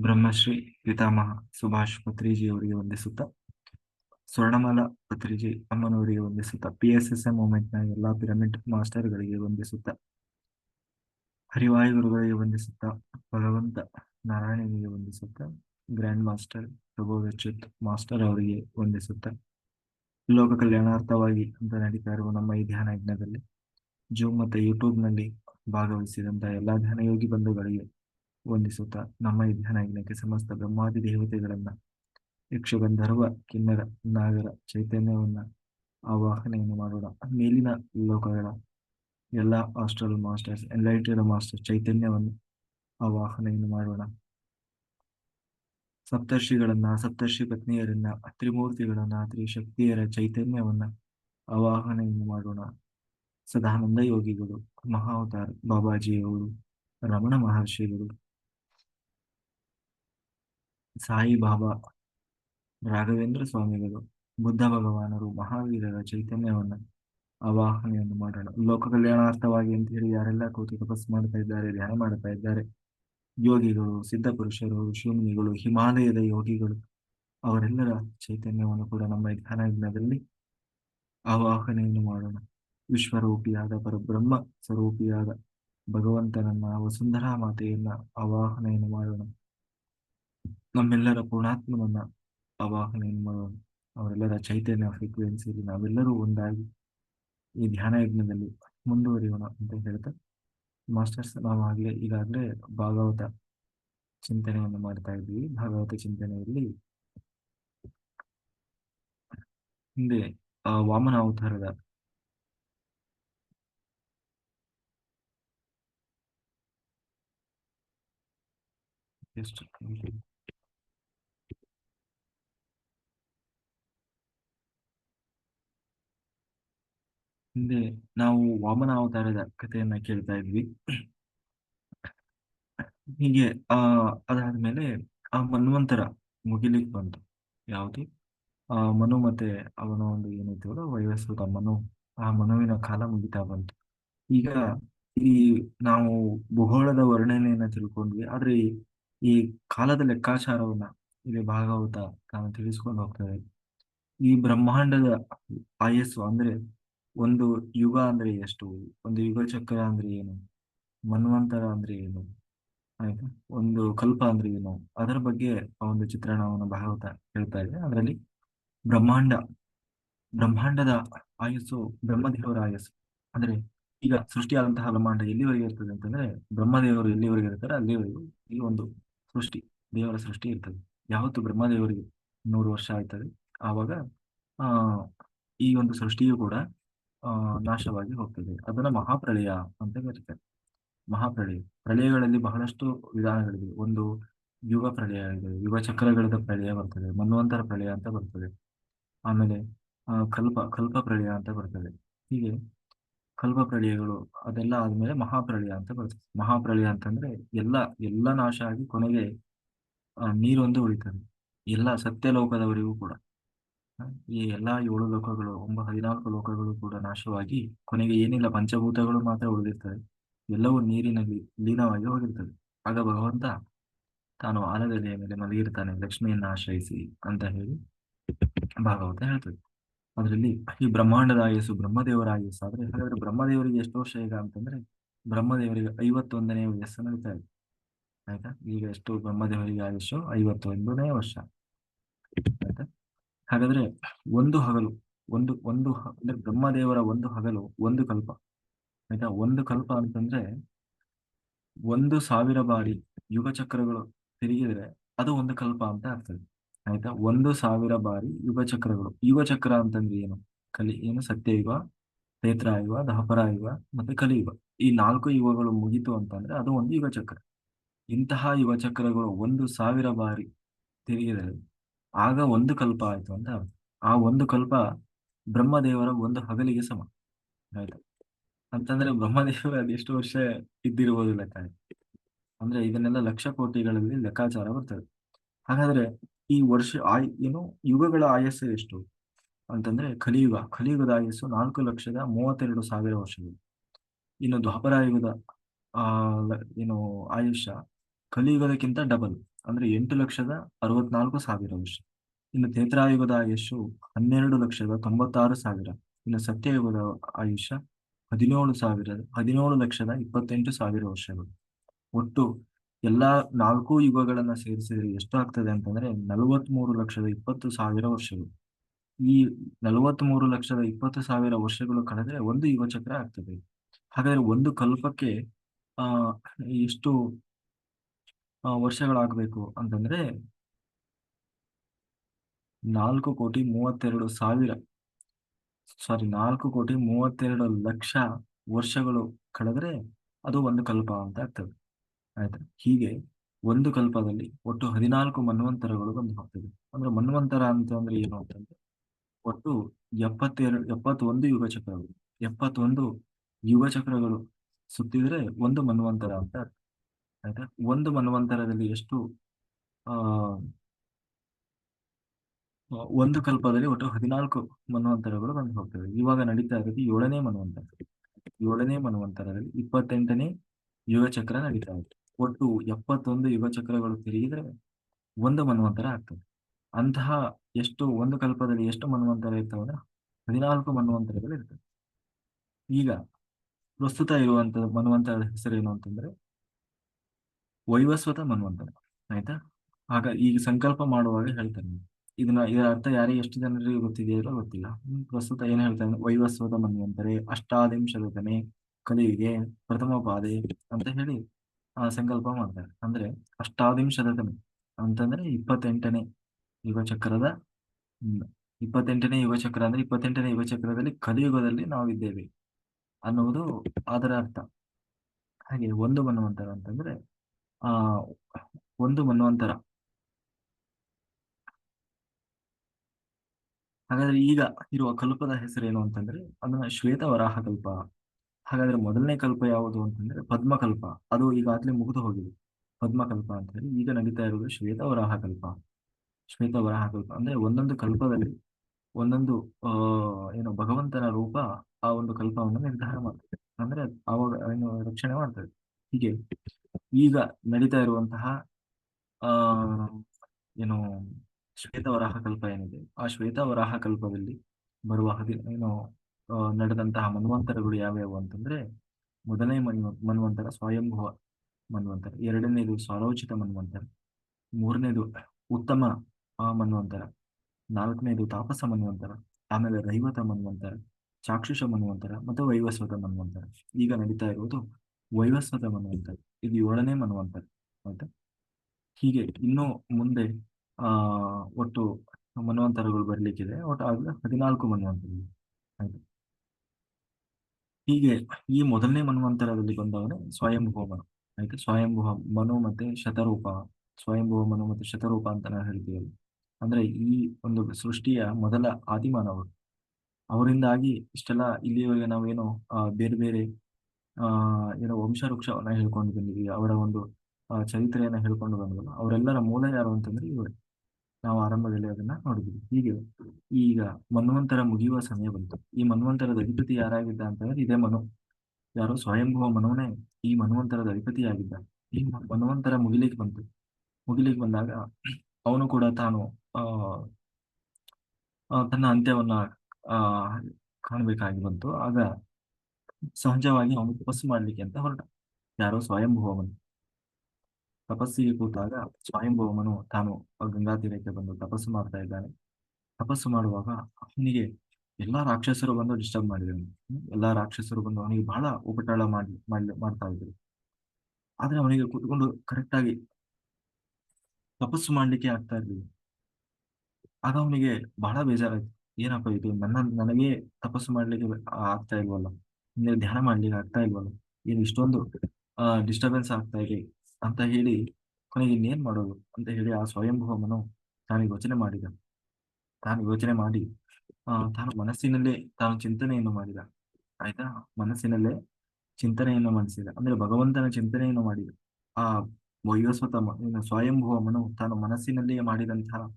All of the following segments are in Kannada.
ಬ್ರಹ್ಮಶ್ರೀ ಪಿತಾಮಹ ಸುಭಾಷ್ ಪತ್ರಿಜಿ ಅವರಿಗೆ ವಂದಿಸುತ್ತಾ ಸ್ವರ್ಣಮಾಲಾ ಪತ್ರಿಜಿ ಅಮ್ಮನವರಿಗೆ ವಂದಿಸುತ್ತಾ ಪಿ ಎಸ್ ಎಸ್ ಎಂ ಮೂಮೆಂಟ್ನ ಎಲ್ಲಾ ಪಿರಮಿಡ್ ಮಾಸ್ಟರ್ಗಳಿಗೆ ವಂದಿಸುತ್ತಾ ಹರಿವಾಯು ಗುರುಗಳಿಗೆ ವಂದಿಸುತ್ತಾ ಭಗವಂತ ನಾರಾಯಣನಿಗೆ ವಂದಿಸುತ್ತಾ ಗ್ರ್ಯಾಂಡ್ ಮಾಸ್ಟರ್ ಪ್ರಭು ಮಾಸ್ಟರ್ ಅವರಿಗೆ ವಂದಿಸುತ್ತಾ ಲೋಕ ಕಲ್ಯಾಣಾರ್ಥವಾಗಿ ಅಂತ ನಡೀತಾ ಇರುವ ನಮ್ಮ ಈ ಧ್ಯಾನ ಯಜ್ಞದಲ್ಲಿ ಜೂಮ್ ಮತ್ತೆ ಯೂಟ್ಯೂಬ್ನಲ್ಲಿ ಭಾಗವಹಿಸಿದಂತಹ ಎಲ್ಲಾ ಧ್ಯಾನ ಯೋಗಿ ಬಂಧುಗಳಿಗೆ ವಂದಿಸುತ್ತಾ ನಮ್ಮ ಈ ಧ್ಯಾನಕ್ಕೆ ಸಮಸ್ತ ಬ್ರಹ್ಮಾದಿ ದೇವತೆಗಳನ್ನ ಯಕ್ಷಗಂಧರ್ವ ಕಿನ್ನರ, ನಾಗರ ಚೈತನ್ಯವನ್ನ ಆವಾಹನೆಯನ್ನು ಮಾಡೋಣ. ಮೇಲಿನ ಲೋಕಗಳ ಎಲ್ಲ ಆಸ್ಟ್ರಲ್ ಮಾಸ್ಟರ್ಸ್ ಎನ್ಲೈಟೆಡ್ ಮಾಸ್ಟರ್ ಚೈತನ್ಯವನ್ನು ಆವಾಹನೆಯನ್ನು ಮಾಡೋಣ. ಸಪ್ತರ್ಷಿಗಳನ್ನ, ಸಪ್ತರ್ಷಿ ಪತ್ನಿಯರನ್ನ, ತ್ರಿಮೂರ್ತಿಗಳನ್ನ, ತ್ರಿಶಕ್ತಿಯರ ಚೈತನ್ಯವನ್ನ ಆವಾಹನೆಯನ್ನು ಮಾಡೋಣ. ಸದಾನಂದ ಯೋಗಿಗಳು, ಮಹಾವತಾರ್, ಬಾಬಾಜಿಯವರು, ರಮಣ ಮಹರ್ಷಿಗಳು ಸಾಯಿ ಬಾಬಾ ರಾಘವೇಂದ್ರ ಸ್ವಾಮಿಗಳು, ಬುದ್ಧ ಭಗವಾನರು, ಮಹಾವೀರರ ಚೈತನ್ಯವನ್ನು ಆವಾಹನೆಯನ್ನು ಮಾಡೋಣ ಲೋಕ ಕಲ್ಯಾಣಾರ್ಥವಾಗಿ ಅಂತ ಹೇಳಿ ಯಾರೆಲ್ಲ ಕೂತು ತಪಸ್ ಮಾಡ್ತಾ ಇದ್ದಾರೆ, ಧ್ಯಾನ ಮಾಡ್ತಾ ಇದ್ದಾರೆ, ಯೋಗಿಗಳು, ಸಿದ್ಧ ಪುರುಷರು ಋಷಿಮುನಿಗಳು ಹಿಮಾಲಯದ ಯೋಗಿಗಳು, ಅವರೆಲ್ಲರ ಚೈತನ್ಯವನ್ನು ಕೂಡ ನಮ್ಮ ಧ್ಯಾನ ಯಜ್ಞದಲ್ಲಿ ಆವಾಹನೆಯನ್ನು ಮಾಡೋಣ. ವಿಶ್ವರೂಪಿಯಾದ ಪರಬ್ರಹ್ಮ ಸ್ವರೂಪಿಯಾದ ಭಗವಂತನನ್ನ ವಸುಂಧರಾ ಮಾತೆಯನ್ನ ಆವಾಹನೆಯನ್ನು ಮಾಡೋಣ. ನಮ್ಮೆಲ್ಲರ ಪೂರ್ಣಾತ್ಮನನ್ನ ಆವಾಹನೆಯನ್ನು ಮಾಡೋಣ ಅವರೆಲ್ಲರ ಚೈತನ್ಯ ಫ್ರೀಕ್ವೆನ್ಸಿಯಲ್ಲಿ ನಾವೆಲ್ಲರೂ ಒಂದಾಗಿ ಈ ಧ್ಯಾನ ಯಜ್ಞದಲ್ಲಿ ಮುಂದುವರಿಯೋಣ ಅಂತ ಹೇಳ್ತಾ, ಮಾಸ್ಟರ್ಸ್ ನಾವು ಆಗ್ಲೇ ಈಗಾಗಲೇ ಭಾಗವತ ಚಿಂತನೆಯನ್ನು ಮಾಡ್ತಾ ಇದ್ವಿ ಭಾಗವತ ಚಿಂತನೆಯಲ್ಲಿ ಹಿಂದೆ ಆ ವಾಮನ ಅವತಾರದ ಎಷ್ಟು? ಹಿಂದೆ ನಾವು ವಾಮನ ಅವತಾರದ ಕಥೆಯನ್ನ ಕೇಳ್ತಾ ಇದ್ವಿ. ಹೀಗೆ, ಆ, ಅದಾದ್ಮೇಲೆ ಆ ಮನ್ವಂತರ ಮುಗಿಲಿಕ್ ಬಂತು. ಯಾವುದು? ಆ, ಮನು ಮತ್ತೆ ಅವನ ಒಂದು ಏನೈತಲ್ಲ ವಯಸ್ಸು ಮನು, ಆ ಮನುವಿನ ಕಾಲ ಮುಗಿತಾ ಬಂತು. ಈಗ ಈ ನಾವು ಭೂಗೋಳದ ವರ್ಣನೆಯನ್ನ ತಿಳ್ಕೊಂಡ್ವಿ, ಆದ್ರೆ ಈ- ಈ ಕಾಲದ ಲೆಕ್ಕಾಚಾರವನ್ನ ಇಲ್ಲಿ ಭಾಗವತ ತಾನು ತಿಳಿಸ್ಕೊಂಡು ಹೋಗ್ತದೆ ಈ ಬ್ರಹ್ಮಾಂಡದ ಆಯಸ್ಸು ಅಂದ್ರೆ ಒಂದು ಯುಗ ಅಂದ್ರೆ ಎಷ್ಟು? ಒಂದು ಯುಗ ಚಕ್ರ ಅಂದ್ರೆ ಏನು? ಮನ್ವಂತರ ಅಂದ್ರೆ ಏನು? ಆಯ್ತಾ? ಒಂದು ಕಲ್ಪ ಅಂದ್ರೆ ಏನು? ಅದರ ಬಗ್ಗೆ ಆ ಒಂದು ಚಿತ್ರಣವನ್ನು ಭಾಗವತ ಹೇಳ್ತಾ ಇದೆ. ಅದರಲ್ಲಿ ಬ್ರಹ್ಮಾಂಡ, ಬ್ರಹ್ಮಾಂಡದ ಆಯಸ್ಸು, ಬ್ರಹ್ಮದೇವರ ಆಯಸ್ಸು. ಅಂದ್ರೆ ಈಗ ಸೃಷ್ಟಿಯಾದಂತಹ ಬ್ರಹ್ಮಾಂಡ ಎಲ್ಲಿವರೆಗೆ ಇರ್ತದೆ ಅಂತಂದ್ರೆ ಬ್ರಹ್ಮದೇವರು ಎಲ್ಲಿವರೆಗೆ ಇರ್ತಾರೆ? ಅಲ್ಲಿವರೆಗೂ ಈ ಒಂದು ಸೃಷ್ಟಿ, ದೇವರ ಸೃಷ್ಟಿ ಇರ್ತದೆ. ಯಾವತ್ತು? ಬ್ರಹ್ಮದೇವರಿಗೆ ನೂರು ವರ್ಷ ಆಯ್ತದೆ. ಆವಾಗ, ಆ, ಈ ಒಂದು ಸೃಷ್ಟಿಯು ಕೂಡ ನಾಶವಾಗಿ ಹೋಗ್ತದೆ ಅದನ್ನ ಮಹಾಪ್ರಳಯ ಅಂತ ಕರೀತಾರೆ. ಮಹಾಪ್ರಳಯ. ಪ್ರಳಯಗಳಲ್ಲಿ ಬಹಳಷ್ಟು ವಿಧಾನಗಳಿವೆ. ಒಂದು ಯುಗ ಪ್ರಳಯ ಇದೆ, ಯುಗ ಚಕ್ರಗಳದ ಪ್ರಳಯ ಬರ್ತದೆ, ಮನ್ವಂತರ ಪ್ರಳಯ ಅಂತ ಬರ್ತದೆ. ಆಮೇಲೆ ಕಲ್ಪ ಕಲ್ಪ ಪ್ರಳಯ ಅಂತ ಬರ್ತದೆ. ಹೀಗೆ ಕಲ್ಪ ಪ್ರಳಯಗಳು ಅದೆಲ್ಲ ಆದ್ಮೇಲೆ ಮಹಾಪ್ರಳಯ ಅಂತ ಬರ್ತದೆ. ಮಹಾಪ್ರಳಯ ಅಂತಂದ್ರೆ ಎಲ್ಲ ಎಲ್ಲ ನಾಶ ಆಗಿ ಕೊನೆಗೆ ನೀರೊಂದು ಉಳಿತದೆ. ಎಲ್ಲ ಸತ್ಯಲೋಕದವರಿಗೂ ಕೂಡ. ಈ ಎಲ್ಲಾ ಏಳು ಲೋಕಗಳು, ಒಂಬ ಹದಿನಾಲ್ಕು ಲೋಕಗಳು ಕೂಡ ನಾಶವಾಗಿ ಕೊನೆಗೆ ಏನಿಲ್ಲ, ಪಂಚಭೂತಗಳು ಮಾತ್ರ ಉಳಿದಿರ್ತವೆ. ಎಲ್ಲವೂ ನೀರಿನಲ್ಲಿ ಲೀನವಾಗಿ ಹೋಗಿರ್ತದೆ ಆಗ ಭಗವಂತ ತಾನು ಆಲದೆಲೆಯ ಮೇಲೆ ಮಲಗಿರ್ತಾನೆ, ಲಕ್ಷ್ಮಿಯನ್ನ ಆಶ್ರಯಿಸಿ ಅಂತ ಹೇಳಿ ಭಾಗವತ ಹೇಳ್ತದೆ. ಅದರಲ್ಲಿ ಈ ಬ್ರಹ್ಮಾಂಡದ ಆಯಸ್ಸು ಬ್ರಹ್ಮದೇವರ ಆಯಸ್ಸು ಆದ್ರೆ ಹಾಗಾದ್ರೆ ಬ್ರಹ್ಮದೇವರಿಗೆ ಎಷ್ಟು ವರ್ಷ ಈಗ ಅಂತಂದ್ರೆ ಬ್ರಹ್ಮದೇವರಿಗೆ ಐವತ್ತೊಂದನೇ ವಯಸ್ಸು ನಡೀತಾ ಇದೆ. ಆಯ್ತಾ? ಈಗ ಎಷ್ಟು ಬ್ರಹ್ಮದೇವರಿಗೆ ಆಯಸ್ಸು ಐವತ್ತೊಂದನೇ ವರ್ಷ. ಹಾಗಾದ್ರೆ ಒಂದು ಹಗಲು, ಒಂದು ಒಂದು ಅಂದ್ರೆ ಬ್ರಹ್ಮದೇವರ ಒಂದು ಹಗಲು, ಒಂದು ಕಲ್ಪ. ಆಯ್ತಾ? ಒಂದು ಕಲ್ಪ ಅಂತಂದ್ರೆ ಒಂದು ಸಾವಿರ ಬಾರಿ ಯುಗ ಚಕ್ರಗಳು ತಿರುಗಿದ್ರೆ ಅದು ಒಂದು ಕಲ್ಪ ಅಂತ ಆಗ್ತದೆ ಆಯ್ತಾ? ಒಂದು ಸಾವಿರ ಬಾರಿ ಯುಗ ಚಕ್ರಗಳು ಯುಗ ಚಕ್ರ ಅಂತಂದ್ರೆ ಏನು? ಕಲಿ, ಏನು? ಸತ್ಯಯುಗ ನೇತ್ರಾಯುಗ ದಹಪರಾಯುಗ ಮತ್ತೆ ಕಲಿಯುಗ. ಈ ನಾಲ್ಕು ಯುಗಗಳು ಮುಗಿತು ಅಂತಂದ್ರೆ ಅದು ಒಂದು ಯುಗ ಚಕ್ರ ಇಂತಹ ಯುಗ ಚಕ್ರಗಳು ಒಂದು ಸಾವಿರ ಬಾರಿ ತಿರುಗಿದರೆ ಆಗ ಒಂದು ಕಲ್ಪ ಆಯ್ತು ಅಂತ. ಆ ಒಂದು ಕಲ್ಪ ಬ್ರಹ್ಮದೇವರ ಒಂದು ಹಗಲಿಗೆ ಸಮ. ಆಯ್ತು? ಅಂತಂದ್ರೆ ಬ್ರಹ್ಮದೇವರು ಅದೆಷ್ಟು ವರ್ಷ ಇದ್ದಿರ್ಬೋದು ಲೆಕ್ಕ ಅಂದ್ರೆ ಇದನ್ನೆಲ್ಲ ಲಕ್ಷ ಕೋಟಿಗಳಲ್ಲಿ ಲೆಕ್ಕಾಚಾರ ಬರ್ತದೆ. ಹಾಗಾದ್ರೆ ಈ ವರ್ಷ ಆಯ್, ಏನು ಯುಗಗಳ ಆಯಸ್ಸು ಎಷ್ಟು? ಅಂತಂದ್ರೆ ಕಲಿಯುಗ. ಕಲಿಯುಗದ ಆಯಸ್ಸು ನಾಲ್ಕು ಲಕ್ಷದ ಮೂವತ್ತೆರಡು ಸಾವಿರ ವರ್ಷಗಳು. ಇನ್ನು ದ್ವಾಪರಾಯುಗದ ಆ ಏನು ಆಯುಷ್ಯ ಕಲಿಯುಗದಕ್ಕಿಂತ ಡಬಲ್ ಅಂದ್ರೆ ಎಂಟು ಲಕ್ಷದ ಅರವತ್ನಾಲ್ಕು ಸಾವಿರ ವರ್ಷ. ಇನ್ನು ತೇತ್ರಾಯುಗದ ಆಯುಷ್ಯು ಹನ್ನೆರಡು ಲಕ್ಷದ ತೊಂಬತ್ತಾರು ಸಾವಿರ, ಇನ್ನು ಸತ್ಯಯುಗದ ಆಯುಷ್ಯ ಹದಿನೇಳು ಸಾವಿರ, ಹದಿನೇಳು ಲಕ್ಷದ ಇಪ್ಪತ್ತೆಂಟು ಸಾವಿರ ವರ್ಷಗಳು. ಒಟ್ಟು ಎಲ್ಲಾ ನಾಲ್ಕು ಯುಗಗಳನ್ನ ಸೇರಿಸಿದ್ರೆ ಎಷ್ಟು ಆಗ್ತದೆ ಅಂತಂದ್ರೆ ನಲವತ್ಮೂರು ಲಕ್ಷದ ಇಪ್ಪತ್ತು ಸಾವಿರ ವರ್ಷಗಳು. ಈ ನಲವತ್ಮೂರು ಲಕ್ಷದ ಇಪ್ಪತ್ತು ಸಾವಿರ ವರ್ಷಗಳು ಕಳೆದ್ರೆ ಒಂದು ಯುಗಚಕ್ರ ಆಗ್ತದೆ. ಹಾಗಾದ್ರೆ ಒಂದು ಕಲ್ಪಕ್ಕೆ, ಆ, ಎಷ್ಟು ವರ್ಷಗಳಾಗಬೇಕು ಅಂತಂದ್ರೆ ನಾಲ್ಕು ಕೋಟಿ ಮೂವತ್ತೆರಡು ಸಾವಿರ ಸಾರಿ ನಾಲ್ಕು ಕೋಟಿ ಮೂವತ್ತೆರಡು ಲಕ್ಷ ವರ್ಷಗಳು ಕಳೆದ್ರೆ ಅದು ಒಂದು ಕಲ್ಪ ಅಂತ ಆಗ್ತದೆ. ಆಯ್ತಾ? ಹೀಗೆ ಒಂದು ಕಲ್ಪದಲ್ಲಿ ಒಟ್ಟು ಹದಿನಾಲ್ಕು ಮನ್ವಂತರಗಳು ಬಂದು ಹೋಗ್ತದೆ. ಅಂದ್ರೆ ಮನ್ವಂತರ ಅಂತ ಅಂದ್ರೆ ಏನು ಅಂತಂದ್ರೆ ಒಟ್ಟು ಎಪ್ಪತ್ತೆರಡು, ಎಪ್ಪತ್ತೊಂದು ಯುಗ ಚಕ್ರಗಳು ಎಪ್ಪತ್ತೊಂದು ಯುಗ ಚಕ್ರಗಳು ಸುತ್ತಿದ್ರೆ ಒಂದು ಮನ್ವಂತರ ಅಂತ ಆಯ್ತಾ? ಒಂದು ಮನ್ವಂತರದಲ್ಲಿ ಎಷ್ಟು, ಆ ಒಂದು ಕಲ್ಪದಲ್ಲಿ ಒಟ್ಟು ಹದಿನಾಲ್ಕು ಮನ್ವಂತರಗಳು ಬಂದು ಹೋಗ್ತವೆ. ಇವಾಗ ನಡೀತಾ ಇರೋದು ಏಳನೇ ಮನ್ವಂತರ. ಏಳನೇ ಮನ್ವಂತರದಲ್ಲಿ ಇಪ್ಪತ್ತೆಂಟನೇ ಯುಗ ಚಕ್ರ ನಡೀತಾ ಇದೆ. ಒಟ್ಟು ಎಪ್ಪತ್ತೊಂದು ಯುಗ ಚಕ್ರಗಳು ತಿರುಗಿದ್ರೆ ಒಂದು ಮನ್ವಂತರ ಆಗ್ತದೆ. ಅಂತಹ ಎಷ್ಟು ಒಂದು ಕಲ್ಪದಲ್ಲಿ ಎಷ್ಟು ಮನ್ವಂತರ ಇರ್ತಾವೆ ಅಂದ್ರೆ ಹದಿನಾಲ್ಕು ಮನ್ವಂತರಗಳು ಇರ್ತವೆ. ಈಗ ಪ್ರಸ್ತುತ ಇರುವಂತ ಮನ್ವಂತರದ ಹೆಸರೇನು ಅಂತಂದ್ರೆ ವೈವಸ್ವತ ಮನ್ವಂತರ. ಆಯ್ತಾ? ಆಗ ಈಗ ಸಂಕಲ್ಪ ಮಾಡುವಾಗ ಹೇಳ್ತಾರೆ ಇದನ್ನ ಇದರ ಅರ್ಥ ಯಾರಿಗೆ ಎಷ್ಟು ಜನರಿಗೆ ಗೊತ್ತಿದೆಯೋ ಗೊತ್ತಿಲ್ಲ. ಪ್ರಸ್ತುತ ಏನ್ ಹೇಳ್ತಾರೆ ವೈವಸ್ವದ ವೈವಸ್ವತ ಮನ್ವಂತರೆ ಅಷ್ಟಾದಿಂಶದನೆ ಕಲಿಯುಗೆ ಪ್ರಥಮ ಪಾದೆ ಅಂತ ಹೇಳಿ ಆ ಸಂಕಲ್ಪ ಮಾಡ್ತಾರೆ. ಅಂದ್ರೆ ಅಷ್ಟಾದಿಂಶದನೆ ಅಂತಂದ್ರೆ ಇಪ್ಪತ್ತೆಂಟನೇ ಯುಗ ಚಕ್ರದ ಹ್ಮ್, ಇಪ್ಪತ್ತೆಂಟನೇ ಯುಗ ಚಕ್ರ ಅಂದ್ರೆ ಇಪ್ಪತ್ತೆಂಟನೇ ಯುಗ ಚಕ್ರದಲ್ಲಿ ಕಲಿಯುಗದಲ್ಲಿ ನಾವಿದ್ದೇವೆ ಅನ್ನುವುದು ಅದರ ಅರ್ಥ. ಹಾಗೆ ಒಂದು ಮನ್ವಂತರ ಅಂತಂದ್ರೆ ಆ ಒಂದು ಮನ್ವಂತರ ಹಾಗಾದ್ರೆ ಈಗ ಇರುವ ಕಲ್ಪದ ಹೆಸರೇನು ಅಂತಂದ್ರೆ, ಅದನ್ನ ಶ್ವೇತ ವರಾಹ ಕಲ್ಪ ಹಾಗಾದ್ರೆ ಮೊದಲನೇ ಕಲ್ಪ ಯಾವುದು ಅಂತಂದ್ರೆ ಪದ್ಮಕಲ್ಪ. ಅದು ಈಗಾಗಲೇ ಮುಗಿದು ಹೋಗಿದೆ. ಪದ್ಮಕಲ್ಪ ಅಂತ ಹೇಳಿ ಈಗ ನಡೀತಾ ಇರುವುದು ಶ್ವೇತ ವರಾಹ ಕಲ್ಪ ಶ್ವೇತ ವರಾಹ ಕಲ್ಪ ಅಂದ್ರೆ ಒಂದೊಂದು ಕಲ್ಪದಲ್ಲಿ ಒಂದೊಂದು ಏನು ಭಗವಂತನ ರೂಪ ಆ ಒಂದು ಕಲ್ಪವನ್ನು ನಿರ್ಧಾರ ಮಾಡ್ತದೆ. ಅಂದ್ರೆ ಅವಾಗ ಏನು ರಕ್ಷಣೆ ಮಾಡ್ತದೆ. ಹೀಗೆ ಈಗ ನಡೀತಾ ಇರುವಂತಹ, ಆ, ಏನು ಶ್ವೇತವರಾಹ ಕಲ್ಪ ಏನಿದೆ? ಆ ಶ್ವೇತ ವರಾಹ ಕಲ್ಪದಲ್ಲಿ ಬರುವ ಹದಿ, ಏನು ನಡೆದಂತಹ ಮನ್ವಂತರಗಳು ಯಾವ್ಯಾವು ಅಂತಂದ್ರೆ ಮೊದಲನೇ ಮನ್ವ, ಮನ್ವಂತರ ಸ್ವಯಂಭವ ಮನ್ವಂತರ, ಎರಡನೇದು ಸ್ವರೋಚಿತ ಮನ್ವಂತರ, ಮೂರನೇದು ಉತ್ತಮ ಮನ್ವಂತರ, ನಾಲ್ಕನೇದು ತಾಪಸ ಮನ್ವಂತರ, ಆಮೇಲೆ ರೈವತ ಮನ್ವಂತರ, ಚಾಕ್ಷುಷ ಮನ್ವಂತರ ಮತ್ತು ವೈವಸ್ವತ ಮನ್ವಂತರ. ಈಗ ನಡೀತಾ ಇರುವುದು ವೈವಸ್ವತ ಮನ್ವಂತರ. ಇದು ಏಳನೇ ಮನ್ವಂತರ. ಆಯ್ತಾ? ಹೀಗೆ ಇನ್ನು ಮುಂದೆ ಒಟ್ಟು ಮನ್ವಂತರಗಳು ಬರಲಿಕ್ಕಿದೆ. ಒಟ್ಟು ಆಗಲೇ ಹದಿನಾಲ್ಕು ಮನ್ವಂತರಗಳು. ಆಯ್ತು. ಹೀಗೆ ಈ ಮೊದಲನೇ ಮನ್ವಂತರದಲ್ಲಿ ಬಂದವನೇ ಸ್ವಯಂಭುವ ಮನು ಆಯ್ತು. ಸ್ವಯಂಭುವ ಮನು ಮತ್ತೆ ಶತರೂಪ. ಸ್ವಯಂಭುವ ಮನು ಮತ್ತೆ ಶತರೂಪ ಅಂತ ನಾವು ಹೇಳ್ತೀವಿ ಅಂದ್ರೆ ಈ ಒಂದು ಸೃಷ್ಟಿಯ ಮೊದಲ ಆದಿಮಾನವರು. ಅವರಿಂದಾಗಿ ಇಷ್ಟೆಲ್ಲ ಇಲ್ಲಿಯವರೆಗೆ ನಾವೇನು ಬೇರೆ ಬೇರೆ, ಆ, ಏನೋ ವಂಶವೃಕ್ಷವನ್ನ ಹೇಳ್ಕೊಂಡು ಬಂದಿದ್ದೀವಿ. ಅವರ ಒಂದು ಚರಿತ್ರೆಯನ್ನ ಹೇಳ್ಕೊಂಡು ಬಂದ್ವಲ್ಲ. ಅವರೆಲ್ಲರ ಮೂಲ ಯಾರು ಅಂತಂದ್ರೆ ಇವರೇ. ನಾವು ಆರಂಭದಲ್ಲಿ ಅದನ್ನ ನೋಡಿದ್ವಿ ಹೀಗೆ ಈಗ ಮನ್ವಂತರ ಮುಗಿಯುವ ಸಮಯ ಬಂತು. ಈ ಮನ್ವಂತರದ ಅಧಿಪತಿ ಯಾರಾಗಿದ್ದ ಅಂತಂದ್ರೆ ಇದೇ ಮನು. ಯಾರು ಸ್ವಯಂಭವ ಮನುವನೇ ಈ ಮನ್ವಂತರದ ಅಧಿಪತಿಯಾಗಿದ್ದ ಈ ಮನ್ವಂತರ ಮುಗಿಲಿಕ್ಕೆ ಬಂತು. ಮುಗಿಲಿಕ್ಕೆ ಬಂದಾಗ ಅವನು ಕೂಡ ತಾನು ತನ್ನ ಅಂತ್ಯವನ್ನ, ಆ, ಕಾಣಬೇಕಾಗಿ ಬಂತು. ಆಗ ಸಹಜವಾಗಿ ಅವನು ತಪಸ್ಸು ಮಾಡ್ಲಿಕ್ಕೆ ಅಂತ ಹೊರಟ. ಯಾರೋ ಸ್ವಯಂಭುವಮನು ತಪಸ್ಸಿಗೆ ಕೂತಾಗ ಸ್ವಯಂಭುವಮನು ತಾನು ಗಂಗಾ ತೀರಕ್ಕೆ ಬಂದು ತಪಸ್ಸು ಮಾಡ್ತಾ ಇದ್ದಾನೆ. ತಪಸ್ಸು ಮಾಡುವಾಗ ಅವನಿಗೆ ಎಲ್ಲಾ ರಾಕ್ಷಸರು ಬಂದು ಡಿಸ್ಟರ್ಬ್ ಮಾಡಿದ್ರು ಎಲ್ಲಾ ರಾಕ್ಷಸರು ಬಂದು ಅವನಿಗೆ ಬಹಳ ಉಪಟಾಳ ಮಾಡಿ ಮಾಡ್ತಾ ಇದ್ರು. ಆದ್ರೆ ಅವನಿಗೆ ಕೂತ್ಕೊಂಡು ಕರೆಕ್ಟ್ ಆಗಿ ತಪಸ್ಸು ಮಾಡ್ಲಿಕ್ಕೆ ಆಗ್ತಾ ಇರ್ಲಿಲ್ಲ. ಆಗ ಅವನಿಗೆ ಬಹಳ ಬೇಜಾರಾಯ್ತು. ಏನಪ್ಪ ಇದು? ನನ್ನ, ನನಗೆ ತಪಸ್ಸು ಮಾಡ್ಲಿಕ್ಕೆ ಆಗ್ತಾ ಇಲ್ವಲ್ಲ? ಧ್ಯಾನ ಮಾಡ್ಲಿಕ್ಕೆ ಆಗ್ತಾ ಇಲ್ವಲ್ಲ? ಏನು ಇಷ್ಟೊಂದು ಡಿಸ್ಟರ್ಬೆನ್ಸ್ ಆಗ್ತಾ ಇದೆ. ಅಂತ ಹೇಳಿ ಕೊನೆಗೆ ಇನ್ನೇನ್ ಮಾಡೋದು ಅಂತ ಹೇಳಿ ಆ ಸ್ವಯಂಭವನು ತಾನು ಯೋಚನೆ ಮಾಡಿದ. ತಾನು ಯೋಚನೆ ಮಾಡಿ, ಆ, ತಾನು ಮನಸ್ಸಿನಲ್ಲೇ ತಾನು ಚಿಂತನೆಯನ್ನು ಮಾಡಿದ. ಆಯ್ತಾ? ಮನಸ್ಸಿನಲ್ಲೇ ಚಿಂತನೆಯನ್ನು ಮಾಡಿಸಿದ. ಅಂದ್ರೆ ಭಗವಂತನ ಚಿಂತನೆಯನ್ನು ಮಾಡಿದ. ಆ ವಯೋಸ್ವತ ಸ್ವಯಂಭೂಮನು ತಾನು ಮನಸ್ಸಿನಲ್ಲಿಯೇ ಮಾಡಿದಂತಹ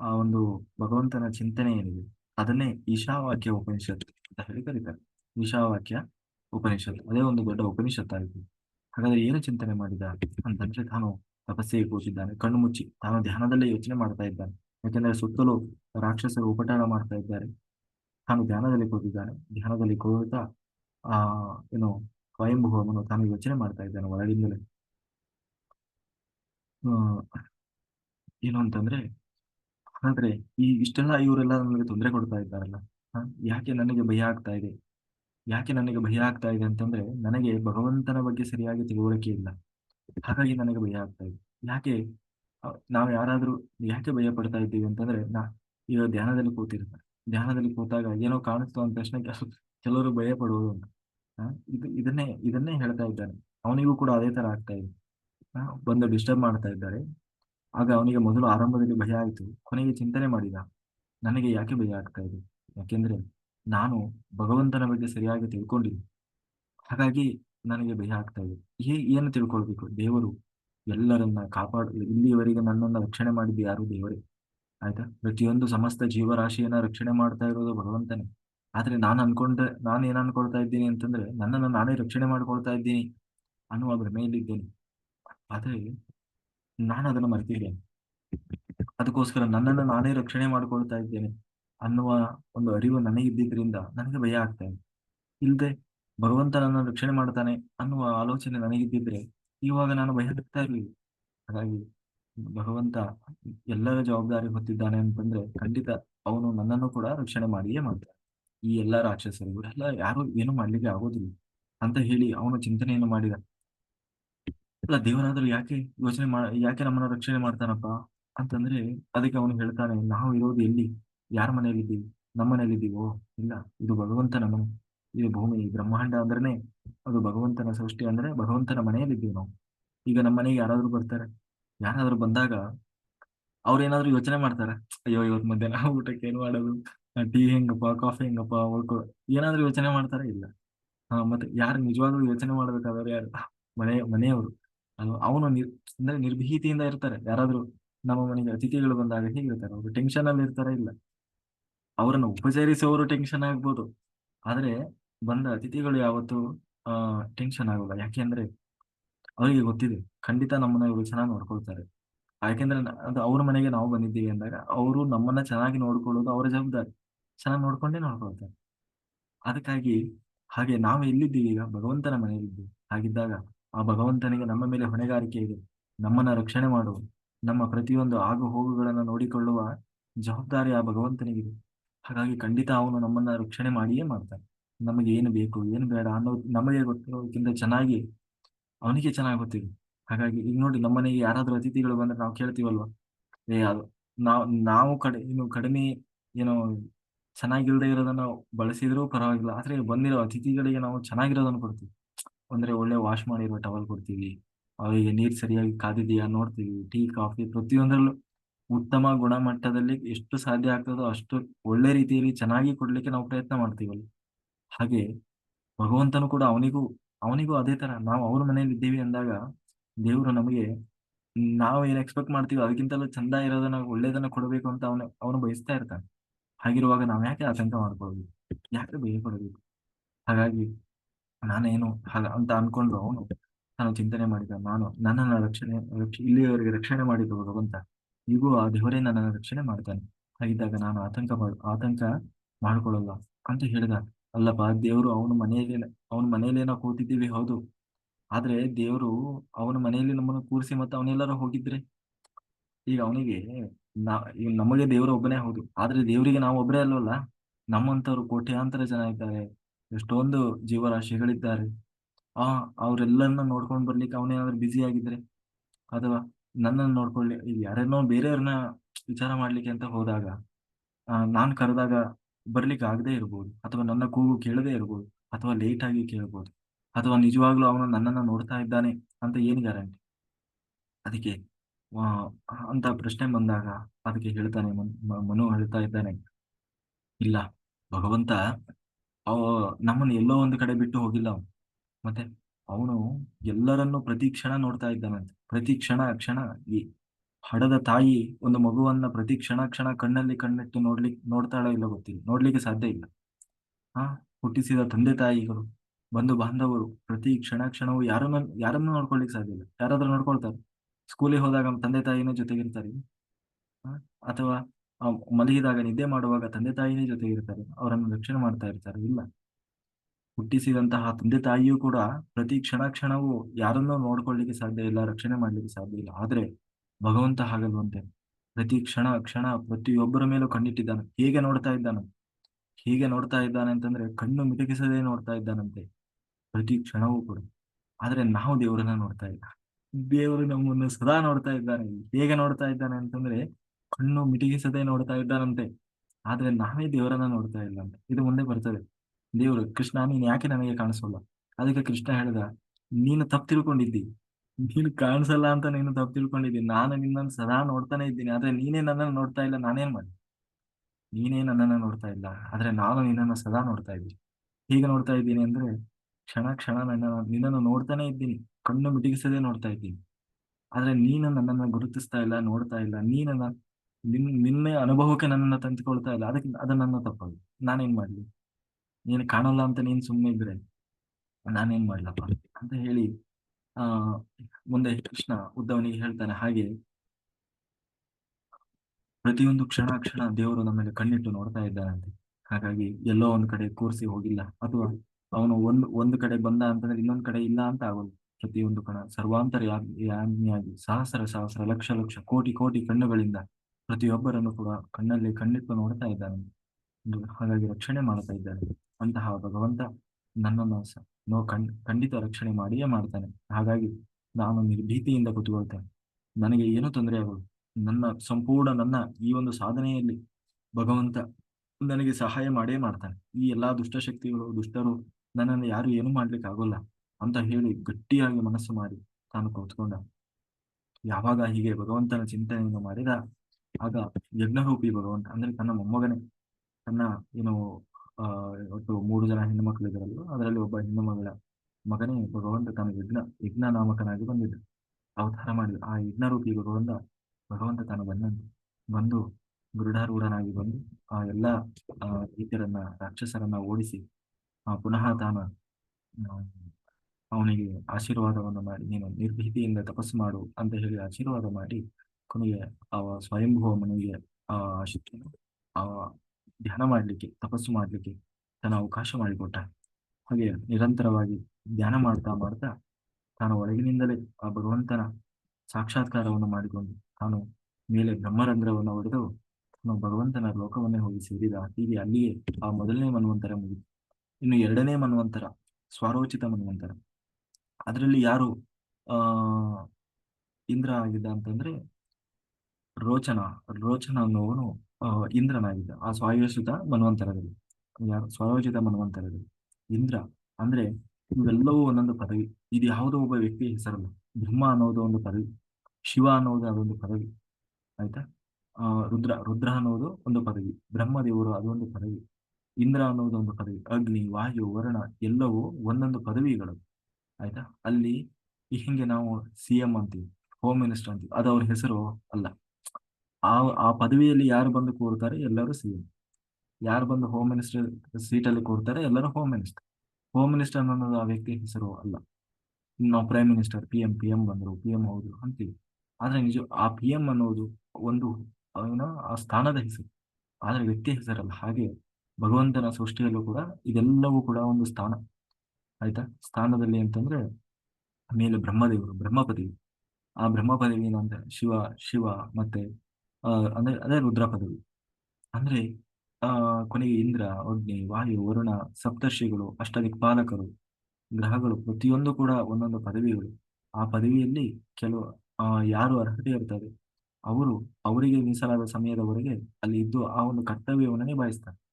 ಆ ಒಂದು ಭಗವಂತನ ಚಿಂತನೆ ಏನಿದೆ? ಅದನ್ನೇ ಈಶಾವಾಕ್ಯ ಉಪನಿಷತ್ ಅಂತ ಹೇಳಿ ಕರೀತಾರೆ. ಈಶಾವಾಕ್ಯ ಉಪನಿಷತ್ ಅದೇ ಒಂದು ದೊಡ್ಡ ಉಪನಿಷತ್ ಆಯಿತು ಹಾಗಾದ್ರೆ ಏನು ಚಿಂತನೆ ಮಾಡಿದ? ಅಂತಂದ್ರೆ ತಾನು ತಪಸ್ಸಿಗೆ ಕೂತಿದ್ದಾನೆ ಕಣ್ಣು ಮುಚ್ಚಿ. ತಾನು ಧ್ಯಾನದಲ್ಲೇ ಯೋಚನೆ ಮಾಡ್ತಾ ಇದ್ದಾನೆ. ಯಾಕೆಂದರೆ ಸುತ್ತಲೂ ರಾಕ್ಷಸರು ಉಪಟಳ ಮಾಡ್ತಾ ಇದ್ದಾರೆ. ತಾನು ಧ್ಯಾನದಲ್ಲಿ ಕೂತಿದ್ದಾನೆ. ಧ್ಯಾನದಲ್ಲಿ ಕೂತಾ, ಆ, ಏನು ಸ್ವಯಂಭವನ್ನು ತಾನು ಯೋಚನೆ ಮಾಡ್ತಾ ಇದ್ದಾನೆ ಒಳಗಿಂದಲೇ. ಏನು ಅಂತಂದ್ರೆ ಆದ್ರೆ ಈ ಇಷ್ಟೆಲ್ಲ ಇವರೆಲ್ಲ ನನಗೆ ತೊಂದರೆ ಕೊಡ್ತಾ ಇದ್ದಾರಲ್ಲ. ಯಾಕೆ ನನಗೆ ಭಯ ಆಗ್ತಾ ಇದೆ? ಯಾಕೆ ನನಗೆ ಭಯ ಆಗ್ತಾ ಇದೆ ಅಂತಂದ್ರೆ ನನಗೆ ಭಗವಂತನ ಬಗ್ಗೆ ಸರಿಯಾಗಿ ತಿಳುವಳಿಕೆ ಇಲ್ಲ. ಹಾಗಾಗಿ ನನಗೆ ಭಯ ಆಗ್ತಾ ಇದೆ. ಯಾಕೆ? ನಾವು ಯಾರಾದ್ರೂ ಯಾಕೆ ಭಯ ಪಡ್ತಾ ಇದ್ದೀವಿ ಅಂತಂದ್ರೆ ನಾ ಈಗ ಧ್ಯಾನದಲ್ಲಿ ಕೂತಿರ್ತಾರೆ ಧ್ಯಾನದಲ್ಲಿ ಕೂತಾಗ ಏನೋ ಕಾಣಿಸ್ತು ಅಂದ ತಕ್ಷಣ ಕೆಲವರು ಭಯ ಪಡುವುದು ಅಂತ. ಇದು, ಇದನ್ನೇ ಇದನ್ನೇ ಹೇಳ್ತಾ ಇದ್ದಾನೆ ಅವನಿಗೂ ಕೂಡ ಅದೇ ತರ ಆಗ್ತಾ ಇದೆ. ಬಂದು ಡಿಸ್ಟರ್ಬ್ ಮಾಡ್ತಾ ಇದ್ದಾರೆ. ಆಗ ಅವನಿಗೆ ಮೊದಲು ಆರಂಭದಲ್ಲಿ ಭಯ ಆಯಿತು. ಕೊನೆಗೆ ಚಿಂತನೆ ಮಾಡಿದ, ನನಗೆ ಯಾಕೆ ಭಯ ಆಗ್ತಾ ಇದೆ? ಯಾಕೆಂದ್ರೆ ನಾನು ಭಗವಂತನ ಬಗ್ಗೆ ಸರಿಯಾಗಿ ತಿಳ್ಕೊಂಡಿದ್ದೆ ಹಾಗಾಗಿ ನನಗೆ ಭಯ ಆಗ್ತಾ ಇದೆ. ಹೇ, ಏನು ತಿಳ್ಕೊಳ್ಬೇಕು? ದೇವರು ಎಲ್ಲರನ್ನ ಕಾಪಾಡ ಇಲ್ಲಿಯವರೆಗೆ ನನ್ನನ್ನ ರಕ್ಷಣೆ ಮಾಡಿದ್ದು ಯಾರು? ದೇವರೇ. ಆಯ್ತಾ? ಪ್ರತಿಯೊಂದು ಸಮಸ್ತ ಜೀವರಾಶಿಯನ್ನ ರಕ್ಷಣೆ ಮಾಡ್ತಾ ಇರೋದು ಭಗವಂತನೇ. ಆದ್ರೆ ನಾನು ಅನ್ಕೊಂಡೆ, ನಾನು ಏನ್ ಅನ್ಕೊಳ್ತಾ ಇದ್ದೀನಿ ಅಂತಂದ್ರೆ ನನ್ನನ್ನು ನಾನೇ ರಕ್ಷಣೆ ಮಾಡ್ಕೊಳ್ತಾ ಇದ್ದೀನಿ ಅನ್ನುವ ಭ್ರಮೆಯಲ್ಲಿದ್ದೇನೆ ಆದ್ರೆ ನಾನು ಅದನ್ನು ಮರ್ತಿದ್ದೇನೆ. ಅದಕ್ಕೋಸ್ಕರ ನನ್ನನ್ನು ನಾನೇ ರಕ್ಷಣೆ ಮಾಡ್ಕೊಳ್ತಾ ಇದ್ದೇನೆ. ಅನ್ನುವ ಒಂದು ಅರಿವು ನನಗಿದ್ದಿದ್ರಿಂದ ನನಗೆ ಭಯ ಆಗ್ತಾ ಇದೆ. ಇಲ್ಲದೆ ಭಗವಂತ ನನ್ನ ರಕ್ಷಣೆ ಮಾಡ್ತಾನೆ ಅನ್ನುವ ಆಲೋಚನೆ ನನಗಿದ್ದಿದ್ರೆ ಇವಾಗ ನಾನು ಭಯ ಆಗ್ತಾ ಇರಲಿಲ್ಲ. ಹಾಗಾಗಿ ಭಗವಂತ ಎಲ್ಲರ ಜವಾಬ್ದಾರಿ ಹೊತ್ತಿದ್ದಾನೆ ಅಂತಂದ್ರೆ ಖಂಡಿತ ಅವನು ನನ್ನನ್ನು ಕೂಡ ರಕ್ಷಣೆ ಮಾಡಿಯೇ ಮಾಡ್ತಾನೆ. ಈ ಎಲ್ಲ ರಾಕ್ಷಸರು ಎಲ್ಲ ಯಾರು ಏನು ಮಾಡ್ಲಿಕ್ಕೆ ಆಗೋದಿಲ್ಲ ಅಂತ ಹೇಳಿ ಅವನು ಚಿಂತನೆಯನ್ನು ಮಾಡಿದ. ಅಲ್ಲ, ದೇವರಾದ್ರೂ ಯಾಕೆ ಯೋಚನೆ ಮಾ, ಯಾಕೆ ನಮ್ಮನ್ನ ರಕ್ಷಣೆ ಮಾಡ್ತಾನಪ್ಪ ಅಂತಂದ್ರೆ ಅದಕ್ಕೆ ಅವನು ಹೇಳ್ತಾನೆ, ನಾವು ಇರೋದು ಎಲ್ಲಿ? ಯಾರ ಮನೆಯಲ್ಲಿದ್ದೀವಿ ನಮ್ಮ ಮನೆಯಲ್ಲಿದ್ದೀವೋ ಇಲ್ಲ. ಇದು ಭಗವಂತನ ಮನೆ. ಇದು ಭೂಮಿ. ಬ್ರಹ್ಮಾಂಡ ಅಂದ್ರೆ ಅದು ಭಗವಂತನ ಸೃಷ್ಟಿ ಅಂದ್ರೆ ಭಗವಂತನ ಮನೆಯಲ್ಲಿದ್ದೀವಿ ನಾವು. ಈಗ ನಮ್ಮ ಮನೆಗೆ ಯಾರಾದ್ರೂ ಬರ್ತಾರೆ. ಯಾರಾದ್ರೂ ಬಂದಾಗ ಅವ್ರೇನಾದ್ರೂ ಯೋಚನೆ ಮಾಡ್ತಾರೆ? ಅಯ್ಯೋ, ಇವತ್ತು ಮಧ್ಯಾಹ್ನ ಊಟಕ್ಕೆ ಏನ್ ಮಾಡೋದು? ಟೀ ಹೆಂಗಪ್ಪ, ಕಾಫಿ ಹೆಂಗಪ್ಪ, ಉಳ್ಕೊ, ಏನಾದ್ರೂ ಯೋಚನೆ ಮಾಡ್ತಾರೆ? ಇಲ್ಲ. ಹಾ, ಮತ್ತೆ ಯಾರು ನಿಜವಾಗ್ಲೂ ಯೋಚನೆ ಮಾಡ್ಬೇಕಾದ್ರೆ ಯಾರು? ಮನೆ, ಮನೆಯವರು. ಅದು ಅವನು ಅಂದ್ರೆ ನಿರ್ಭೀತಿಯಿಂದ ಇರ್ತಾರೆ. ಯಾರಾದ್ರೂ ನಮ್ಮ ಮನೆಗೆ ಅತಿಥಿಗಳು ಬಂದಾಗ ಹೇಗಿರ್ತಾರೆ? ಅವರು ಟೆನ್ಷನ್ ಅಲ್ಲಿ ಇರ್ತಾರೆ? ಇಲ್ಲ. ಅವರನ್ನು ಉಪಚರಿಸುವವರು ಟೆನ್ಷನ್ ಆಗ್ಬೋದು. ಆದ್ರೆ ಬಂದ ಅತಿಥಿಗಳು ಯಾವತ್ತು, ಆ ಟೆನ್ಷನ್ ಆಗೋಲ್ಲ. ಯಾಕೆಂದ್ರೆ ಅವರಿಗೆ ಗೊತ್ತಿದೆ, ಖಂಡಿತ ನಮ್ಮನ್ನ ಇವರು ಚೆನ್ನಾಗಿ ನೋಡ್ಕೊಳ್ತಾರೆ. ಯಾಕೆಂದ್ರೆ ಅದು ಅವ್ರ ಮನೆಗೆ ನಾವು ಬಂದಿದ್ದೀವಿ ಅಂದಾಗ ಅವರು ನಮ್ಮನ್ನ ಚೆನ್ನಾಗಿ ನೋಡ್ಕೊಳ್ಳೋದು ಅವರ ಜವಾಬ್ದಾರಿ. ಚೆನ್ನಾಗಿ ನೋಡ್ಕೊಂಡೇ ನೋಡ್ಕೊಳ್ತಾರೆ. ಅದಕ್ಕಾಗಿ ಹಾಗೆ ನಾವು ಎಲ್ಲಿದ್ದೀವಿ ಈಗ? ಭಗವಂತನ ಮನೆಯಲ್ಲಿದ್ದೀವಿ. ಹಾಗಿದ್ದಾಗ ಆ ಭಗವಂತನಿಗೆ ನಮ್ಮ ಮೇಲೆ ಹೊಣೆಗಾರಿಕೆ ಇದೆ. ನಮ್ಮನ್ನ ರಕ್ಷಣೆ ಮಾಡುವ, ನಮ್ಮ ಪ್ರತಿಯೊಂದು ಆಗು ಹೋಗುಗಳನ್ನು ನೋಡಿಕೊಳ್ಳುವ ಜವಾಬ್ದಾರಿ ಆ ಭಗವಂತನಿಗಿದೆ. ಹಾಗಾಗಿ ಖಂಡಿತ ಅವನು ನಮ್ಮನ್ನ ರಕ್ಷಣೆ ಮಾಡಿಯೇ ಮಾಡ್ತಾನೆ. ನಮಗೆ ಏನು ಬೇಕು, ಏನು ಬೇಡ ಅನ್ನೋದು ನಮಗೆ ಗೊತ್ತಿರೋದಕ್ಕಿಂತ ಚೆನ್ನಾಗಿ ಅವನಿಗೆ ಚೆನ್ನಾಗಿ ಗೊತ್ತಿದೆ. ಹಾಗಾಗಿ ಈಗ ನೋಡಿ ನಮ್ಮನೆಗೆ ಯಾರಾದ್ರೂ ಅತಿಥಿಗಳು ಬಂದ್ರೆ ನಾವು ಕೇಳ್ತೀವಲ್ವಾ? ಏ, ಅದು ನಾವು ನಾವು ಕಡೆ, ಇನ್ನು ಕಡಿಮೆ ಏನೋ ಚೆನ್ನಾಗಿಲ್ದೇ ಇರೋದನ್ನ ಬಳಸಿದ್ರೂ ಪರವಾಗಿಲ್ಲ. ಆದ್ರೆ ಬಂದಿರೋ ಅತಿಥಿಗಳಿಗೆ ನಾವು ಚೆನ್ನಾಗಿರೋದನ್ನ ಕೊಡ್ತೀವಿ. ಅಂದ್ರೆ ಒಳ್ಳೆ ವಾಶ್ ಮಾಡಿರೋ ಟವಲ್ ಕೊಡ್ತೀವಿ. ಅವರಿಗೆ ನೀರ್ ಸರಿಯಾಗಿ ಕಾದಿದೆಯಾ ನೋಡ್ತೀವಿ. ಟೀ, ಕಾಫಿ ಪ್ರತಿಯೊಂದರಲ್ಲೂ ಉತ್ತಮ ಗುಣಮಟ್ಟದಲ್ಲಿ ಎಷ್ಟು ಸಾಧ್ಯ ಆಗ್ತದೋ ಅಷ್ಟು ಒಳ್ಳೆ ರೀತಿಯಲ್ಲಿ ಚೆನ್ನಾಗಿ ಕೊಡ್ಲಿಕ್ಕೆ ನಾವು ಪ್ರಯತ್ನ ಮಾಡ್ತೀವಲ್ಲ ಹಾಗೆ ಭಗವಂತನು ಕೂಡ ಅವನಿಗೂ ಅವನಿಗೂ ಅದೇ ತರ ನಾವು ಅವ್ರ ಮನೆಯಲ್ಲಿ ಇದ್ದೀವಿ ಅಂದಾಗ ದೇವರು ನಮಗೆ ನಾವು ಏನ್ ಎಕ್ಸ್ಪೆಕ್ಟ್ ಮಾಡ್ತೀವಿ ಅದಕ್ಕಿಂತಲೂ ಚಂದ ಇರೋದನ್ನ ಒಳ್ಳೇದನ್ನ ಕೊಡಬೇಕು ಅಂತ ಅವನು ಅವನು ಬಯಸ್ತಾ ಇರ್ತಾನೆ. ಹಾಗಿರುವಾಗ ನಾವ್ ಯಾಕೆ ಆತಂಕ ಮಾಡ್ಕೊಳ್ಬೇಕು ಯಾಕೆ ಭಯ ಕೊಡಬೇಕು ಹಾಗಾಗಿ ನಾನೇನು ಹಾಗ ಅಂತ ಅನ್ಕೊಂಡು ಅವನು. ನಾನು ಚಿಂತನೆ ಮಾಡಿದ, ನಾನು ನನ್ನನ್ನ ರಕ್ಷಣೆ, ರಕ್ಷ ಇಲ್ಲಿಯವರೆಗೆ ರಕ್ಷಣೆ ಮಾಡಿದ ಭಗವಂತ. ಈಗೂ ಆ ದೇವರೇ ನನ್ನನ್ನು ರಕ್ಷಣೆ ಮಾಡ್ತಾನೆ. ಹಾಗಿದ್ದಾಗ ನಾನು ಆತಂಕ ಆತಂಕ ಮಾಡ್ಕೊಳಲ್ಲ ಅಂತ ಹೇಳಿದ. ಅಲ್ಲಪ್ಪ, ದೇವರು ಅವನ ಮನೆಯಲ್ಲಿ ಅವನ ಮನೆಯಲ್ಲಿ ನಾವು ಕೂತಿದ್ದೀವಿ, ಹೌದು. ಆದ್ರೆ ದೇವರು ಅವನ ಮನೆಯಲ್ಲಿ ನಮ್ಮನ್ನು ಕೂರಿಸಿ ಮತ್ತೆ ಅವನೆಲ್ಲರೂ ಹೋಗಿದ್ರೆ? ಈಗ ಅವನಿಗೆ ನಾ, ಈಗ ನಮಗೆ ದೇವರು ಒಬ್ಬನೇ ಹೌದು. ಆದ್ರೆ ದೇವರಿಗೆ ನಾವು ಒಬ್ಬರೇ ಅಲ್ವಲ್ಲ? ನಮ್ಮಂತವ್ರು ಕೋಟ್ಯಾಂತರ ಜನ ಇದ್ದಾರೆ. ಎಷ್ಟೊಂದು ಜೀವರಾಶಿಗಳಿದ್ದಾರೆ. ಆ, ಅವರೆಲ್ಲರನ್ನ ನೋಡ್ಕೊಂಡು ಬರ್ಲಿಕ್ಕೆ ಅವನೇನಾದ್ರೂ ಬ್ಯುಸಿ ಆಗಿದ್ರೆ? ಅಥವಾ ನನ್ನನ್ನು ನೋಡ್ಕೊಳ್ಳಿ. ಯಾರನ್ನೋ ಬೇರೆಯವ್ರನ್ನ ವಿಚಾರ ಮಾಡ್ಲಿಕ್ಕೆ ಅಂತ ಹೋದಾಗ ನಾನು ಕರೆದಾಗ ಬರ್ಲಿಕ್ಕೆ ಆಗದೆ ಇರ್ಬೋದು, ಅಥವಾ ನನ್ನ ಕೂಗು ಕೇಳದೇ ಇರ್ಬೋದು, ಅಥವಾ ಲೇಟ್ ಆಗಿ ಕೇಳ್ಬೋದು, ಅಥವಾ ನಿಜವಾಗ್ಲೂ ಅವನು ನನ್ನನ್ನ ನೋಡ್ತಾ ಇದ್ದಾನೆ ಅಂತ ಏನ್ ಗ್ಯಾರಂಟಿ ಅದಕ್ಕೆ ಅಂತ ಪ್ರಶ್ನೆ ಬಂದಾಗ ಅದಕ್ಕೆ ಹೇಳ್ತಾನೆ ಮನ್- ಹೇಳ್ತಾ ಇದ್ದಾನೆ, ಇಲ್ಲ, ಭಗವಂತ ಅವ ನಮ್ಮನ್ನು ಎಲ್ಲೋ ಒಂದು ಕಡೆ ಬಿಟ್ಟು ಹೋಗಿಲ್ಲ ಮತ್ತೆ? ಅವನು ಎಲ್ಲರನ್ನು ಪ್ರತಿ ಕ್ಷಣ ನೋಡ್ತಾ ಇದ್ದಾನಂತೆ. ಪ್ರತಿ ಕ್ಷಣ ಕ್ಷಣ ಈ ಹಡದ ತಾಯಿ ಒಂದು ಮಗುವನ್ನ ಪ್ರತಿ ಕ್ಷಣ ಕ್ಷಣ ಕಣ್ಣಲ್ಲಿ ಕಣ್ಣಿಟ್ಟು ನೋಡ್ಲಿಕ್ಕೆ ನೋಡ್ತಾಳೋ ಇಲ್ಲ ಗೊತ್ತಿಲ್ಲ. ನೋಡ್ಲಿಕ್ಕೆ ಸಾಧ್ಯ ಇಲ್ಲ. ಆ ಹುಟ್ಟಿಸಿದ ತಂದೆ ತಾಯಿಗಳು, ಬಂಧು ಬಾಂಧವರು ಪ್ರತಿ ಕ್ಷಣ, ಕ್ಷಣವು ಯಾರನ್ನ, ಯಾರನ್ನು ನೋಡ್ಕೊಳ್ಲಿಕ್ಕೆ ಸಾಧ್ಯ ಇಲ್ಲ. ಯಾರಾದ್ರೂ ನೋಡ್ಕೊಳ್ತಾರೆ. ಸ್ಕೂಲಿಗೆ ಹೋದಾಗ ತಂದೆ ತಾಯಿನೇ ಜೊತೆಗಿರ್ತಾರೆ. ಅಥವಾ ಮಲಗಿದಾಗ ನಿದ್ದೆ ಮಾಡುವಾಗ ತಂದೆ ತಾಯಿನೇ ಜೊತೆಗಿರ್ತಾರೆ. ಅವರನ್ನು ರಕ್ಷಣೆ ಮಾಡ್ತಾ ಇರ್ತಾರೆ. ಇಲ್ಲ. ಹುಟ್ಟಿಸಿದಂತಹ ತಂದೆ ತಾಯಿಯೂ ಕೂಡ ಪ್ರತಿ ಕ್ಷಣ ಕ್ಷಣವೂ ಯಾರನ್ನೂ ನೋಡ್ಕೊಳ್ಳಿಕ್ಕೆ ಸಾಧ್ಯ ಇಲ್ಲ, ರಕ್ಷಣೆ ಮಾಡ್ಲಿಕ್ಕೆ ಸಾಧ್ಯ ಇಲ್ಲ. ಆದ್ರೆ ಭಗವಂತ ಹಾಗಲ್ವಂತೆ. ಪ್ರತಿ ಕ್ಷಣ ಕ್ಷಣ ಪ್ರತಿಯೊಬ್ಬರ ಮೇಲೂ ಕಣ್ಣಿಟ್ಟಿದ್ದಾನೆ. ಹೇಗೆ ನೋಡ್ತಾ ಇದ್ದಾನೆ? ಹೇಗೆ ನೋಡ್ತಾ ಇದ್ದಾನೆ ಅಂತಂದ್ರೆ ಕಣ್ಣು ಮಿಟುಕಿಸದೇ ನೋಡ್ತಾ ಇದ್ದಾನಂತೆ. ಪ್ರತಿ ಕ್ಷಣವೂ ಕೂಡ. ಆದ್ರೆ ನಾವು ದೇವರನ್ನ ನೋಡ್ತಾ ಇಲ್ಲ. ದೇವರು ನಮ್ಮನ್ನು ಸದಾ ನೋಡ್ತಾ ಇದ್ದಾನೆ. ಹೇಗೆ ನೋಡ್ತಾ ಇದ್ದಾನೆ ಅಂತಂದ್ರೆ ಕಣ್ಣು ಮಿಟುಕಿಸದೇ ನೋಡ್ತಾ ಇದ್ದಾನಂತೆ. ಆದ್ರೆ ನಾವೇ ದೇವರನ್ನ ನೋಡ್ತಾ ಇಲ್ಲ ಅಂತ. ಇದು ಮುಂದೆ ಬರ್ತದೆ. ದೇವರು ಕೃಷ್ಣ ನೀನ್ ಯಾಕೆ ನನಗೆ ಕಾಣಿಸೋಲ್ಲ? ಅದಕ್ಕೆ ಕೃಷ್ಣ ಹೇಳಿದ, ನೀನು ತಪ್ಪು ತಿಳ್ಕೊಂಡಿದ್ದಿ. ನೀನು ಕಾಣಿಸಲ್ಲ ಅಂತ ನೀನು ತಪ್ಪು ತಿಳ್ಕೊಂಡಿದ್ದಿ. ನಾನು ನಿನ್ನನ್ನು ಸದಾ ನೋಡ್ತಾನೆ ಇದ್ದೀನಿ. ಆದ್ರೆ ನೀನೇ ನನ್ನನ್ನು ನೋಡ್ತಾ ಇಲ್ಲ, ನಾನೇನ್ ಮಾಡಿ ನೀನೇ ನನ್ನನ್ನು ನೋಡ್ತಾ ಇಲ್ಲ, ಆದ್ರೆ ನಾನು ನಿನ್ನನ್ನು ಸದಾ ನೋಡ್ತಾ ಇದ್ದೀನಿ. ಹೀಗೆ ನೋಡ್ತಾ ಇದ್ದೀನಿ ಅಂದ್ರೆ, ಕ್ಷಣ ಕ್ಷಣ ನನ್ನ ನಿನ್ನನ್ನು ನೋಡ್ತಾನೆ ಇದ್ದೀನಿ, ಕಣ್ಣು ಮಿಟಿಗಿಸದೆ ನೋಡ್ತಾ ಇದ್ದೀನಿ. ಆದ್ರೆ ನೀನು ನನ್ನನ್ನು ಗುರುತಿಸ್ತಾ ಇಲ್ಲ, ನೋಡ್ತಾ ಇಲ್ಲ. ನೀನನ್ನ ನಿನ್ ನಿನ್ನೆ ಅನುಭವಕ್ಕೆ ನನ್ನನ್ನು ತಂದುಕೊಳ್ತಾ ಇಲ್ಲ. ಅದಕ್ಕೆ ಅದು ನನ್ನ ತಪ್ಪದು ನಾನೇನ್ ಮಾಡ್ಲಿ? ನೀನು ಕಾಣಲ್ಲ ಅಂತ ನೀನ್ ಸುಮ್ಮನೆ ಇದ್ರೆ ನಾನೇನ್ ಮಾಡ್ಲಪ್ಪ? ಅಂತ ಹೇಳಿ, ಆ, ಮುಂದೆ ಕೃಷ್ಣ ಉದ್ದವನಿಗೆ ಹೇಳ್ತಾನೆ, ಹಾಗೆ ಪ್ರತಿಯೊಂದು ಕ್ಷಣ ಕ್ಷಣ ದೇವರು ನಮ್ಮ ಮೇಲೆ ಕಣ್ಣಿಟ್ಟು ನೋಡ್ತಾ ಇದ್ದಾನಂತೆ. ಹಾಗಾಗಿ ಎಲ್ಲೋ ಒಂದ್ ಕಡೆ ಕೂರಿಸಿ ಹೋಗಿಲ್ಲ. ಅಥವಾ ಅವನು ಒಂದ್, ಒಂದು ಕಡೆ ಬಂದ ಅಂತಂದ್ರೆ ಇನ್ನೊಂದ್ ಕಡೆ ಇಲ್ಲ ಅಂತ ಆಗೋದು ಪ್ರತಿಯೊಂದು ಕಣ ಸರ್ವಾಂತರ ಯಾಮಿಯಾಗಿ ಸಹಸ್ರ ಸಹಸ್ರ, ಲಕ್ಷ ಲಕ್ಷ, ಕೋಟಿ ಕೋಟಿ ಕಣ್ಣುಗಳಿಂದ ಪ್ರತಿಯೊಬ್ಬರನ್ನು ಕೂಡ ಕಣ್ಣಲ್ಲಿ ಕಣ್ಣಿಟ್ಟು ನೋಡ್ತಾ ಇದ್ದಾನೆ ಹಾಗಾಗಿ ರಕ್ಷಣೆ ಮಾಡ್ತಾ ಇದ್ದಾನೆ. ಅಂತಹ ಭಗವಂತ ನನ್ನನ್ನು ನೋ ಖಂಡ್ ಖಂಡಿತ ರಕ್ಷಣೆ ಮಾಡಿಯೇ ಮಾಡ್ತಾನೆ. ಹಾಗಾಗಿ ನಾನು ನಿರ್ಭೀತಿಯಿಂದ ಕೂತ್ಕೊಳ್ತೇನೆ ನನಗೆ ಏನು ತೊಂದರೆ ಆಗೋದು ನನ್ನ ಸಂಪೂರ್ಣ ನನ್ನ ಈ ಒಂದು ಸಾಧನೆಯಲ್ಲಿ ಭಗವಂತ ನನಗೆ ಸಹಾಯ ಮಾಡೇ ಮಾಡ್ತಾನೆ. ಈ ಎಲ್ಲಾ ದುಷ್ಟಶಕ್ತಿಗಳು ದುಷ್ಟರು ನನ್ನನ್ನು ಯಾರು ಏನು ಮಾಡ್ಲಿಕ್ಕೆ ಆಗೋಲ್ಲ ಅಂತ ಹೇಳಿ ಗಟ್ಟಿಯಾಗಿ ಮನಸ್ಸು ಮಾಡಿ ತಾನು ಕೂತ್ಕೊಂಡ. ಯಾವಾಗ ಹೀಗೆ ಭಗವಂತನ ಚಿಂತನೆಯನ್ನು ಮಾಡಿದ, ಆಗ ಯಜ್ಞರೂಪಿ ಭಗವಂತ, ಅಂದ್ರೆ ತನ್ನ ಮೊಮ್ಮಗನೇ, ತನ್ನ, ಏನು ಒಟ್ಟು ಮೂರು ಜನ ಹೆಣ್ಣು ಮಕ್ಕಳಿದ್ರಲ್ಲ ಅದರಲ್ಲಿ ಒಬ್ಬ ಹೆಣ್ಣು ಮಗಳ ಮಗನೇ ಭಗವಂತ ತನ್ನ ಯಜ್ಞ ಯಜ್ಞ ನಾಮಕನಾಗಿ ಬಂದಿದ್ದ. ಅವತಾರ ಮಾಡಿದ. ಆ ಯಜ್ಞರೂಪಿ ಭಗವಂತ ಭಗವಂತ ತಾನು ಬಂದಂತೆ, ಬಂದು ಗೃಢಾರೂಢನಾಗಿ ಬಂದು ಆ ಎಲ್ಲ ರೈತರನ್ನ ರಾಕ್ಷಸರನ್ನ ಓಡಿಸಿ ಆ ಪುನಃ ತಾನ ಅವನಿಗೆ ಆಶೀರ್ವಾದವನ್ನು ಮಾಡಿ, ನೀನು ನಿರ್ಭೀತಿಯಿಂದ ತಪಸ್ಸು ಮಾಡು ಅಂತ ಹೇಳಿ ಆಶೀರ್ವಾದ ಮಾಡಿ, ಕೊನೆಗೆ ಆ ಸ್ವಯಂಭುವ ಮನೆಗೆ ಆ ಶಕ್ತಿಯನ್ನು ಆ ಧ್ಯಾನ ಮಾಡಲಿಕ್ಕೆ, ತಪಸ್ಸು ಮಾಡಲಿಕ್ಕೆ ತನ್ನ ಅವಕಾಶ ಮಾಡಿಕೊಟ್ಟ. ಹಾಗೆ ನಿರಂತರವಾಗಿ ಧ್ಯಾನ ಮಾಡ್ತಾ ಮಾಡ್ತಾ ತಾನು ಒಳಗಿನಿಂದಲೇ ಆ ಭಗವಂತನ ಸಾಕ್ಷಾತ್ಕಾರವನ್ನು ಮಾಡಿಕೊಂಡು ತಾನು ಮೇಲೆ ಬ್ರಹ್ಮರಂಧ್ರವನ್ನು ಹೊಡೆದು ತಾನು ಭಗವಂತನ ಲೋಕವನ್ನೇ ಹೋಗಿ ಸೇರಿದ ಹೀಗೆ ಅಲ್ಲಿಯೇ ಆ ಮೊದಲನೇ ಮನ್ವಂತರ ಮುಗಿದು ಇನ್ನು ಎರಡನೇ ಮನ್ವಂತರ, ಸ್ವಾರೋಚಿತ ಮನ್ವಂತರ. ಅದರಲ್ಲಿ ಯಾರು, ಆ, ಇಂದ್ರ ಆಗಿದ್ದ ಅಂತಂದ್ರೆ ರೋಚನ ರೋಚನ ಅನ್ನುವನು ಇಂದ್ರನಾಗಿದ್ದ. ಆ ಸ್ವಾಯೋಚಿತ ಮನ್ವಂತರದಲ್ಲಿ ಯಾರು? ಸ್ವಯೋಚಿತ ಮನ್ವಂತರದಲ್ಲಿ ಇಂದ್ರ ಅಂದ್ರೆ ಇವೆಲ್ಲವೂ ಒಂದೊಂದು ಪದವಿ. ಇದು ಯಾವುದೋ ಒಬ್ಬ ವ್ಯಕ್ತಿಯ ಹೆಸರಲ್ಲ. ಬ್ರಹ್ಮ ಅನ್ನೋದು ಒಂದು ಪದವಿ. ಶಿವ ಅನ್ನೋದು ಅದೊಂದು ಪದವಿ. ಆಯ್ತಾ? ಆ, ರುದ್ರ ರುದ್ರ ಅನ್ನೋದು ಒಂದು ಪದವಿ. ಬ್ರಹ್ಮದೇವರು ಅದೊಂದು ಪದವಿ. ಇಂದ್ರ ಅನ್ನೋದು ಒಂದು ಪದವಿ. ಅಗ್ನಿ, ವಾಯು, ವರ್ಣ ಎಲ್ಲವೂ ಒಂದೊಂದು ಪದವಿಗಳು. ಆಯ್ತಾ? ಅಲ್ಲಿ ಹಿಂಗೆ ನಾವು ಸಿ ಎಂ ಅಂತೀವಿ, ಹೋಮ್ ಮಿನಿಸ್ಟರ್ ಅಂತೀವಿ. ಅದು ಅವ್ರ ಹೆಸರು ಅಲ್ಲ. ಆ ಆ ಪದವಿಯಲ್ಲಿ ಯಾರು ಬಂದು ಕೂರ್ತಾರೆ? ಎಲ್ಲರೂ ಸಿ ಎಂ ಯಾರು ಬಂದು ಹೋಮ್ ಮಿನಿಸ್ಟರ್ ಸೀಟಲ್ಲಿ ಕೂರ್ತಾರೆ? ಎಲ್ಲರೂ ಹೋಮ್ ಮಿನಿಸ್ಟರ್ ಹೋಮ್ ಮಿನಿಸ್ಟರ್ ಅನ್ನೋದು ಆ ವ್ಯಕ್ತಿ ಹೆಸರು ಅಲ್ಲ. ನಾವು prime minister P M P M ಬಂದ್ರು ಪಿ ಎಂ ಹೌದು ಅಂತೀವಿ. ಆದರೆ ನಿಜ, ಆ ಪಿ ಎಂ ಅನ್ನೋದು ಒಂದು, ಏನೋ, ಆ ಸ್ಥಾನದ ಹೆಸರು. ಆದ್ರೆ ವ್ಯಕ್ತಿ ಹೆಸರಲ್ಲ, ಹಾಗೆ ಭಗವಂತನ ಸೃಷ್ಟಿಯಲ್ಲೂ ಕೂಡ ಇದೆಲ್ಲವೂ ಕೂಡ ಒಂದು ಸ್ಥಾನ. ಆಯ್ತಾ? ಸ್ಥಾನದಲ್ಲಿ ಅಂತಂದ್ರೆ ಮೇಲೆ ಬ್ರಹ್ಮದೇವರು ಬ್ರಹ್ಮ ಪದವಿ ಆ ಬ್ರಹ್ಮ ಪದವಿ ಶಿವ ಶಿವ ಮತ್ತೆ ಅಂದ್ರೆ ಅದೇ ರುದ್ರ ಪದವಿ ಅಂದ್ರೆ, ಆ, ಕೊನೆಗೆ ಇಂದ್ರ, ಅಗ್ನಿ, ವಾಯು, ವರುಣ, ಸಪ್ತರ್ಷಿಗಳು ಅಷ್ಟದಿಕ್ಪಾಲಕರು ಗ್ರಹಗಳು, ಪ್ರತಿಯೊಂದು ಕೂಡ ಒಂದೊಂದು ಪದವಿಗಳು. ಆ ಪದವಿಯಲ್ಲಿ ಕೆಲವು, ಆ, ಯಾರು ಅರ್ಹತೆ ಇರ್ತಾರೆ, ಅವರು, ಅವರಿಗೆ ಮೀಸಲಾದ ಸಮಯದವರೆಗೆ ಅಲ್ಲಿ ಇದ್ದು ಆ ಒಂದು ಕರ್ತವ್ಯವನ್ನು ನಿಭಾಯಿಸ್ತಾರೆ.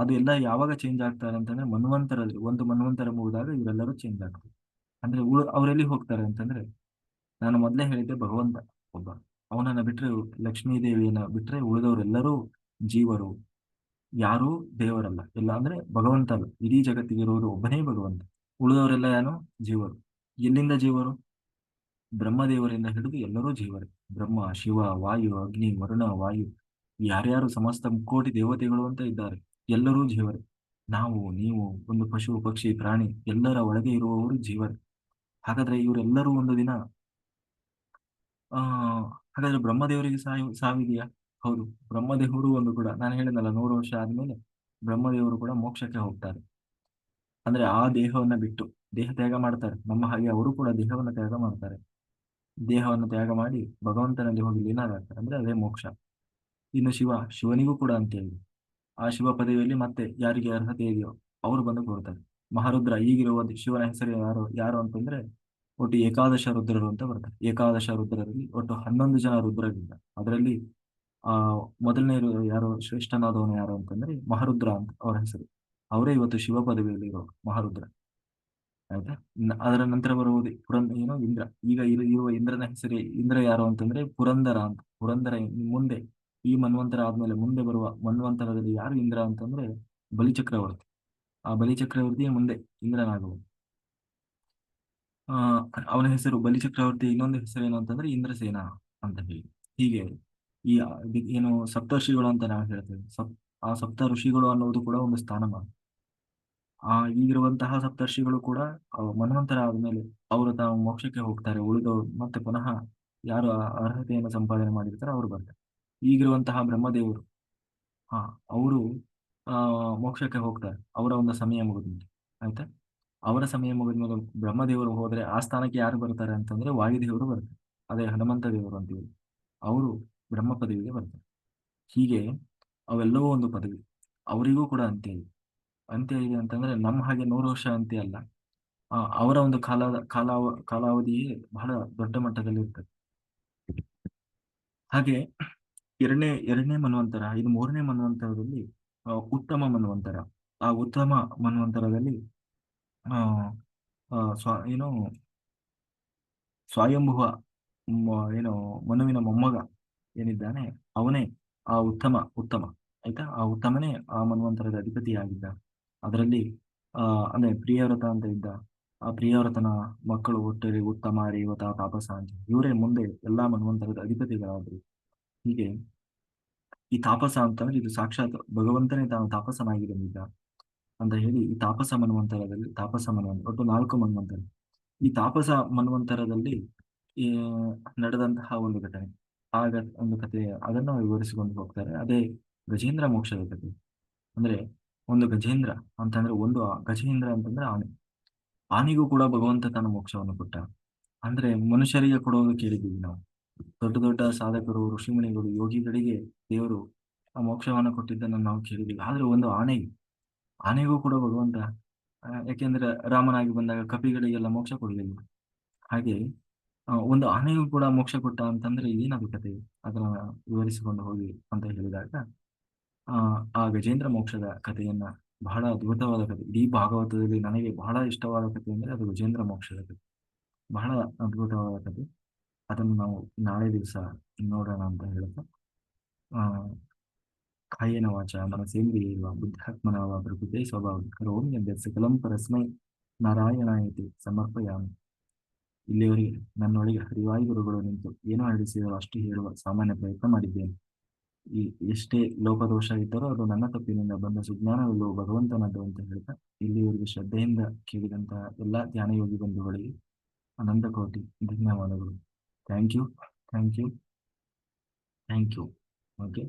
ಅದು ಎಲ್ಲ ಯಾವಾಗ ಚೇಂಜ್ ಆಗ್ತಾರೆ ಅಂತಂದ್ರೆ, ಮನ್ವಂತರಲ್ಲಿ, ಒಂದು ಮನ್ವಂತರ ಮುಗಿದಾಗ ಇವರೆಲ್ಲರೂ ಚೇಂಜ್ ಆಗ್ತಾರೆ. ಅಂದ್ರೆ ಅವರೆಲ್ಲಿ ಹೋಗ್ತಾರೆ ಅಂತಂದ್ರೆ, ನಾನು ಮೊದಲೇ ಹೇಳಿದ್ದೆ ಭಗವಂತ ಒಬ್ಬ. ಅವನನ್ನ ಬಿಟ್ರೆ ಲಕ್ಷ್ಮೀ ದೇವಿಯನ್ನ ಬಿಟ್ರೆ ಉಳಿದವರೆಲ್ಲರೂ ಜೀವರು, ಯಾರೂ ದೇವರಲ್ಲ. ಎಲ್ಲ ಅಂದ್ರೆ ಭಗವಂತ ಅಲ್ಲ ಇಡೀ ಜಗತ್ತಿಗೆ ಇರುವುದು ಒಬ್ಬನೇ ಭಗವಂತ. ಉಳಿದವರೆಲ್ಲ ಏನು ಜೀವರು. ಎಲ್ಲಿಂದ ಜೀವರು? ಬ್ರಹ್ಮದೇವರಿಂದ ಹಿಡಿದು ಎಲ್ಲರೂ ಜೀವರು. ಬ್ರಹ್ಮ, ಶಿವ, ವಾಯು, ಅಗ್ನಿ, ವರುಣ, ವಾಯು, ಯಾರ್ಯಾರು ಸಮಸ್ತ ಮುಕ್ಕೋಟಿ ದೇವತೆಗಳು ಅಂತ ಇದ್ದಾರೆ, ಎಲ್ಲರೂ ಜೀವರೇ. ನಾವು, ನೀವು, ಒಂದು ಪಶು, ಪಕ್ಷಿ, ಪ್ರಾಣಿ ಎಲ್ಲರ ಒಳಗೆ ಇರುವವರು ಜೀವರೇ. ಹಾಗಾದ್ರೆ ಇವರೆಲ್ಲರೂ ಒಂದು ದಿನ ಆ, ಹಾಗಾದ್ರೆ ಬ್ರಹ್ಮದೇವರಿಗೆ ಸಾಯು, ಸಾವಿದೆಯಾ? ಹೌದು, ಬ್ರಹ್ಮದೇವರು ಒಂದು ಕೂಡ, ನಾನು ಹೇಳಿದ್ನಲ್ಲ ನೂರು ವರ್ಷ ಆದ್ಮೇಲೆ ಬ್ರಹ್ಮದೇವರು ಕೂಡ ಮೋಕ್ಷಕ್ಕೆ ಹೋಗ್ತಾರೆ. ಅಂದ್ರೆ ಆ ದೇಹವನ್ನ ಬಿಟ್ಟು ದೇಹ ತ್ಯಾಗ ಮಾಡ್ತಾರೆ. ನಮ್ಮ ಹಾಗೆ ಅವರು ಕೂಡ ದೇಹವನ್ನ ತ್ಯಾಗ ಮಾಡ್ತಾರೆ. ದೇಹವನ್ನು ತ್ಯಾಗ ಮಾಡಿ ಭಗವಂತನಲ್ಲಿ ಹೋಗಿ ಲೀನರಾಗ್ತಾರೆ. ಅಂದ್ರೆ ಅದೇ ಮೋಕ್ಷ. ಇನ್ನು ಶಿವ, ಶಿವನಿಗೂ ಕೂಡ ಅಂತ ಹೇಳಿ ಆ ಶಿವ ಪದವಿಯಲ್ಲಿ ಮತ್ತೆ ಯಾರಿಗೆ ಅರ್ಹತೆ ಇದೆಯೋ, ಅವರು ಬಂದು ಕೊಡ್ತಾರೆ. ಮಹಾರುದ್ರ ಈಗಿರುವ ಶಿವನ ಹೆಸರು ಯಾರು ಯಾರು ಅಂತಂದ್ರೆ ಒಟ್ಟು ಏಕಾದಶ ರುದ್ರರು ಅಂತ ಬರ್ತಾರೆ ಏಕಾದಶ ರುದ್ರರಲ್ಲಿ ಒಟ್ಟು ಹನ್ನೊಂದು ಜನ ರುದ್ರರಿದ್ದಾರೆ ಅದರಲ್ಲಿ, ಆ ಮೊದಲನೇ ಯಾರು, ಶ್ರೇಷ್ಠನಾದವನು ಯಾರು ಅಂತಂದ್ರೆ ಮಹರುದ್ರ ಅಂತ ಅವರ ಹೆಸರು. ಅವರೇ ಇವತ್ತು ಶಿವ ಪದವಿಯಲ್ಲಿ ಇರೋ ಮಹರುದ್ರ. ಆಯ್ತಾ? ಅದರ ನಂತರ ಬರುವುದು ಪುರಂದ, ಏನೋ, ಇಂದ್ರ. ಈಗ ಇರು- ಇರುವ ಇಂದ್ರನ ಹೆಸರೇ ಇಂದ್ರ ಯಾರು ಅಂತಂದ್ರೆ ಪುರಂದರ ಅಂತ. ಪುರಂದರ ಮುಂದೆ, ಈ ಮನ್ವಂತರ ಆದ್ಮೇಲೆ ಮುಂದೆ ಬರುವ ಮನ್ವಂತರದಲ್ಲಿ ಯಾರು ಇಂದ್ರ ಅಂತಂದ್ರೆ ಬಲಿಚಕ್ರವರ್ತಿ. ಆ ಬಲಿಚಕ್ರವರ್ತಿಯ ಮುಂದೆ ಇಂದ್ರನಾಗುವುದು ಅವನ ಹೆಸರು ಬಲಿ ಚಕ್ರವರ್ತಿ, ಇನ್ನೊಂದು ಹೆಸರು ಏನು ಅಂತಂದ್ರೆ ಇಂದ್ರಸೇನ ಅಂತ ಹೇಳಿ. ಹೀಗೆ ಈ ಏನು ಸಪ್ತರ್ಷಿಗಳು ಅಂತ ನಾವು ಹೇಳ್ತೇವೆ ಸಪ್, ಆ ಸಪ್ತ ಋಷಿಗಳು ಅನ್ನೋದು ಕೂಡ ಒಂದು ಸ್ಥಾನಮಾನ ಆ ಈಗಿರುವಂತಹ ಸಪ್ತರ್ಷಿಗಳು ಕೂಡ ಮನ್ವಂತರ ಆದ್ಮೇಲೆ ಅವರು ತಾವು ಮೋಕ್ಷಕ್ಕೆ ಹೋಗ್ತಾರೆ. ಉಳಿದವರು ಮತ್ತೆ ಪುನಃ ಯಾರು ಅರ್ಹತೆಯನ್ನು ಸಂಪಾದನೆ ಮಾಡಿರ್ತಾರೆ ಅವರು ಬರ್ತಾರೆ. ಈಗಿರುವಂತಹ ಬ್ರಹ್ಮದೇವರು ಹಾ ಅವರು, ಆ, ಮೋಕ್ಷಕ್ಕೆ ಹೋಗ್ತಾರೆ. ಅವರ ಒಂದು ಸಮಯ ಮುಗಿದ್ಮೇಲೆ. ಆಯ್ತಾ? ಅವರ ಸಮಯ ಮುಗಿದ್ಮೇಲೆ ಬ್ರಹ್ಮದೇವರು ಹೋದ್ರೆ ಆ ಸ್ಥಾನಕ್ಕೆ ಯಾರು ಬರ್ತಾರೆ ಅಂತಂದ್ರೆ ವಾಯುದೇವರು ಬರ್ತಾರೆ. ಅದೇ ಹನುಮಂತ ದೇವರು ಅಂತೀವಿ ಅವರು ಬ್ರಹ್ಮ ಪದವಿಗೆ ಬರ್ತಾರೆ. ಹೀಗೆ ಅವೆಲ್ಲವೂ ಒಂದು ಪದವಿ. ಅವರಿಗೂ ಕೂಡ ಅಂತ್ಯ ಇದೆ. ಅಂತ್ಯ ಇದೆ ಅಂತಂದ್ರೆ ನಮ್ಮ ಹಾಗೆ ನೂರು ವರ್ಷ ಅಂತ್ಯ ಅಲ್ಲ. ಅವರ ಒಂದು ಕಾಲ, ಕಾಲಾವ, ಕಾಲಾವಧಿಯೇ ಬಹಳ ದೊಡ್ಡ ಮಟ್ಟದಲ್ಲಿ ಇರ್ತದೆ. ಹಾಗೆ ಎರಡನೇ ಎರಡನೇ ಮನ್ವಂತರ, ಇದು ಮೂರನೇ ಮನ್ವಂತರದಲ್ಲಿ ಉತ್ತಮ ಮನ್ವಂತರ. ಆ ಉತ್ತಮ ಮನ್ವಂತರದಲ್ಲಿ ಸ್ವ ಏನು ಸ್ವಯಂಭುವ ಏನು ಮನುವಿನ ಮೊಮ್ಮಗ ಏನಿದ್ದಾನೆ ಅವನೇ ಆ ಉತ್ತಮ ಉತ್ತಮ ಆಯ್ತಾ ಆ ಉತ್ತಮನೇ ಆ ಮನ್ವಂತರದ ಅಧಿಪತಿಯಾಗಿದ್ದ ಅದರಲ್ಲಿ ಆ ಅಂದ್ರೆ ಪ್ರಿಯವ್ರತ ಅಂತ ಇದ್ದ ಆ ಪ್ರಿಯವ್ರತನ ಮಕ್ಕಳು ಒಟ್ಟರೆ ಉತ್ತಮ ರೇವತ ಅಂತ ಇವರೇ ಮುಂದೆ ಎಲ್ಲಾ ಮನ್ವಂತರದ ಅಧಿಪತಿಗಳಾದ್ರು ಹೀಗೆ ಈ ತಾಪಸ ಅಂತಂದ್ರೆ ಇದು ಸಾಕ್ಷಾತ್ ಭಗವಂತನೇ ತಾನು ತಾಪಸನಾಗಿ ಬಂದಿದ್ದ ಅಂತ ಹೇಳಿ ಈ ತಾಪಸ ಮನ್ವಂತರದಲ್ಲಿ, ತಾಪಸ ಮನ್ವಂತರ ಒಟ್ಟು ನಾಲ್ಕು ಮನ್ವಂತರ ಈ ತಾಪಸ ಮನ್ವಂತರದಲ್ಲಿ, ಈ, ನಡೆದಂತಹ ಒಂದು ಘಟನೆ, ಆಗ ಒಂದು ಕಥೆ ಅದನ್ನು ವಿವರಿಸಿಕೊಂಡು ಹೋಗ್ತಾರೆ. ಅದೇ ಗಜೇಂದ್ರ ಮೋಕ್ಷದ ಕಥೆ. ಅಂದ್ರೆ ಒಂದು ಗಜೇಂದ್ರ ಅಂತಂದ್ರೆ ಒಂದು ಗಜೇಂದ್ರ ಅಂತಂದ್ರೆ ಆನೆ. ಆನೆಗೂ ಕೂಡ ಭಗವಂತ ತನ್ನ ಮೋಕ್ಷವನ್ನು ಕೊಟ್ಟ. ಅಂದ್ರೆ ಮನುಷ್ಯರಿಗೆ ಕೊಡೋದು ಕೇಳಿದ್ದೀವಿ ನಾವು. ದೊಡ್ಡ ದೊಡ್ಡ ಸಾಧಕರು, ಋಷಿಮುನಿಗಳು, ಯೋಗಿಗಳಿಗೆ ದೇವರು ಆ ಮೋಕ್ಷವನ್ನು ಕೊಟ್ಟಿದ್ದನ್ನು ನಾವು ಕೇಳಿದ್ದೀವಿ. ಆದ್ರೆ ಒಂದು ಆನೆಗೆ ಆನೆಗೂ ಕೂಡ ಭಗವಂತ ಯಾಕೆಂದ್ರೆ ರಾಮನಾಗಿ ಬಂದಾಗ ಕಪಿಗಳಿಗೆಲ್ಲ ಮೋಕ್ಷ ಕೊಡಲಿಲ್ಲ. ಹಾಗೆ ಒಂದು ಆನೆಗೂ ಕೂಡ ಮೋಕ್ಷ ಕೊಟ್ಟ ಅಂತಂದ್ರೆ ಏನದು ಕತೆ ಅದನ್ನ ವಿವರಿಸಿಕೊಂಡು ಹೋಗಿ ಅಂತ ಹೇಳಿದಾಗ, ಆ ಆ ಗಜೇಂದ್ರ ಮೋಕ್ಷದ ಕಥೆಯನ್ನ ಬಹಳ ಅದ್ಭುತವಾದ ಕಥೆ, ಇಡೀ ಭಾಗವತದಲ್ಲಿ ನನಗೆ ಬಹಳ ಇಷ್ಟವಾದ ಕಥೆ ಅಂದ್ರೆ ಅದು ಗಜೇಂದ್ರ ಮೋಕ್ಷದ ಕಥೆ. ಬಹಳ ಅದ್ಭುತವಾದ ಕಥೆ. ಅದನ್ನು ನಾವು ನಾಳೆ ದಿವಸ ನೋಡೋಣ ಅಂತ ಹೇಳ್ತಾ ಕಾಯೇನ ವಾಚ ಮನಸೇಂದ್ರಿಯೈವ ಬುದ್ಧಾತ್ಮನ ವಾ ಪ್ರಕೃತಿ ಸ್ವಭಾವ ಕರೋಮಿ ಯದ್ಯತ್ ಸಕಲಂ ಪರಸ್ಮೈ ಇತಿ ಸಮರ್ಪಯಾಮಿ ಇಲ್ಲಿಯವರಿಗೆ ನನ್ನೊಳಗೆ ಹರಿವಾಯಿ ಗುರುಗಳು ನಿಂತು ಏನು ನಡೆಸಿದರೋ ಅಷ್ಟು ಹೇಳುವ ಸಾಮಾನ್ಯ ಪ್ರಯತ್ನ ಮಾಡಿದ್ದೇನೆ ಈ ಎಷ್ಟೇ ಲೋಪದೋಷ ಇದ್ದರೂ ಅದು ನನ್ನ ತಪ್ಪಿನಿಂದ ಬಂದ ಸುಜ್ಞಾನಗಳು ಭಗವಂತನದ್ದು ಅಂತ ಹೇಳ್ತಾ ಇಲ್ಲಿಯವರೆಗೆ ಶ್ರದ್ಧೆಯಿಂದ ಕೇಳಿದಂತಹ ಎಲ್ಲಾ ಧ್ಯಾನಯೋಗಿ ಬಂಧುಗಳಿಗೆ ಅನಂತ ಕೋಟಿ ಧನ್ಯವಾದಗಳು thank you thank you thank you okay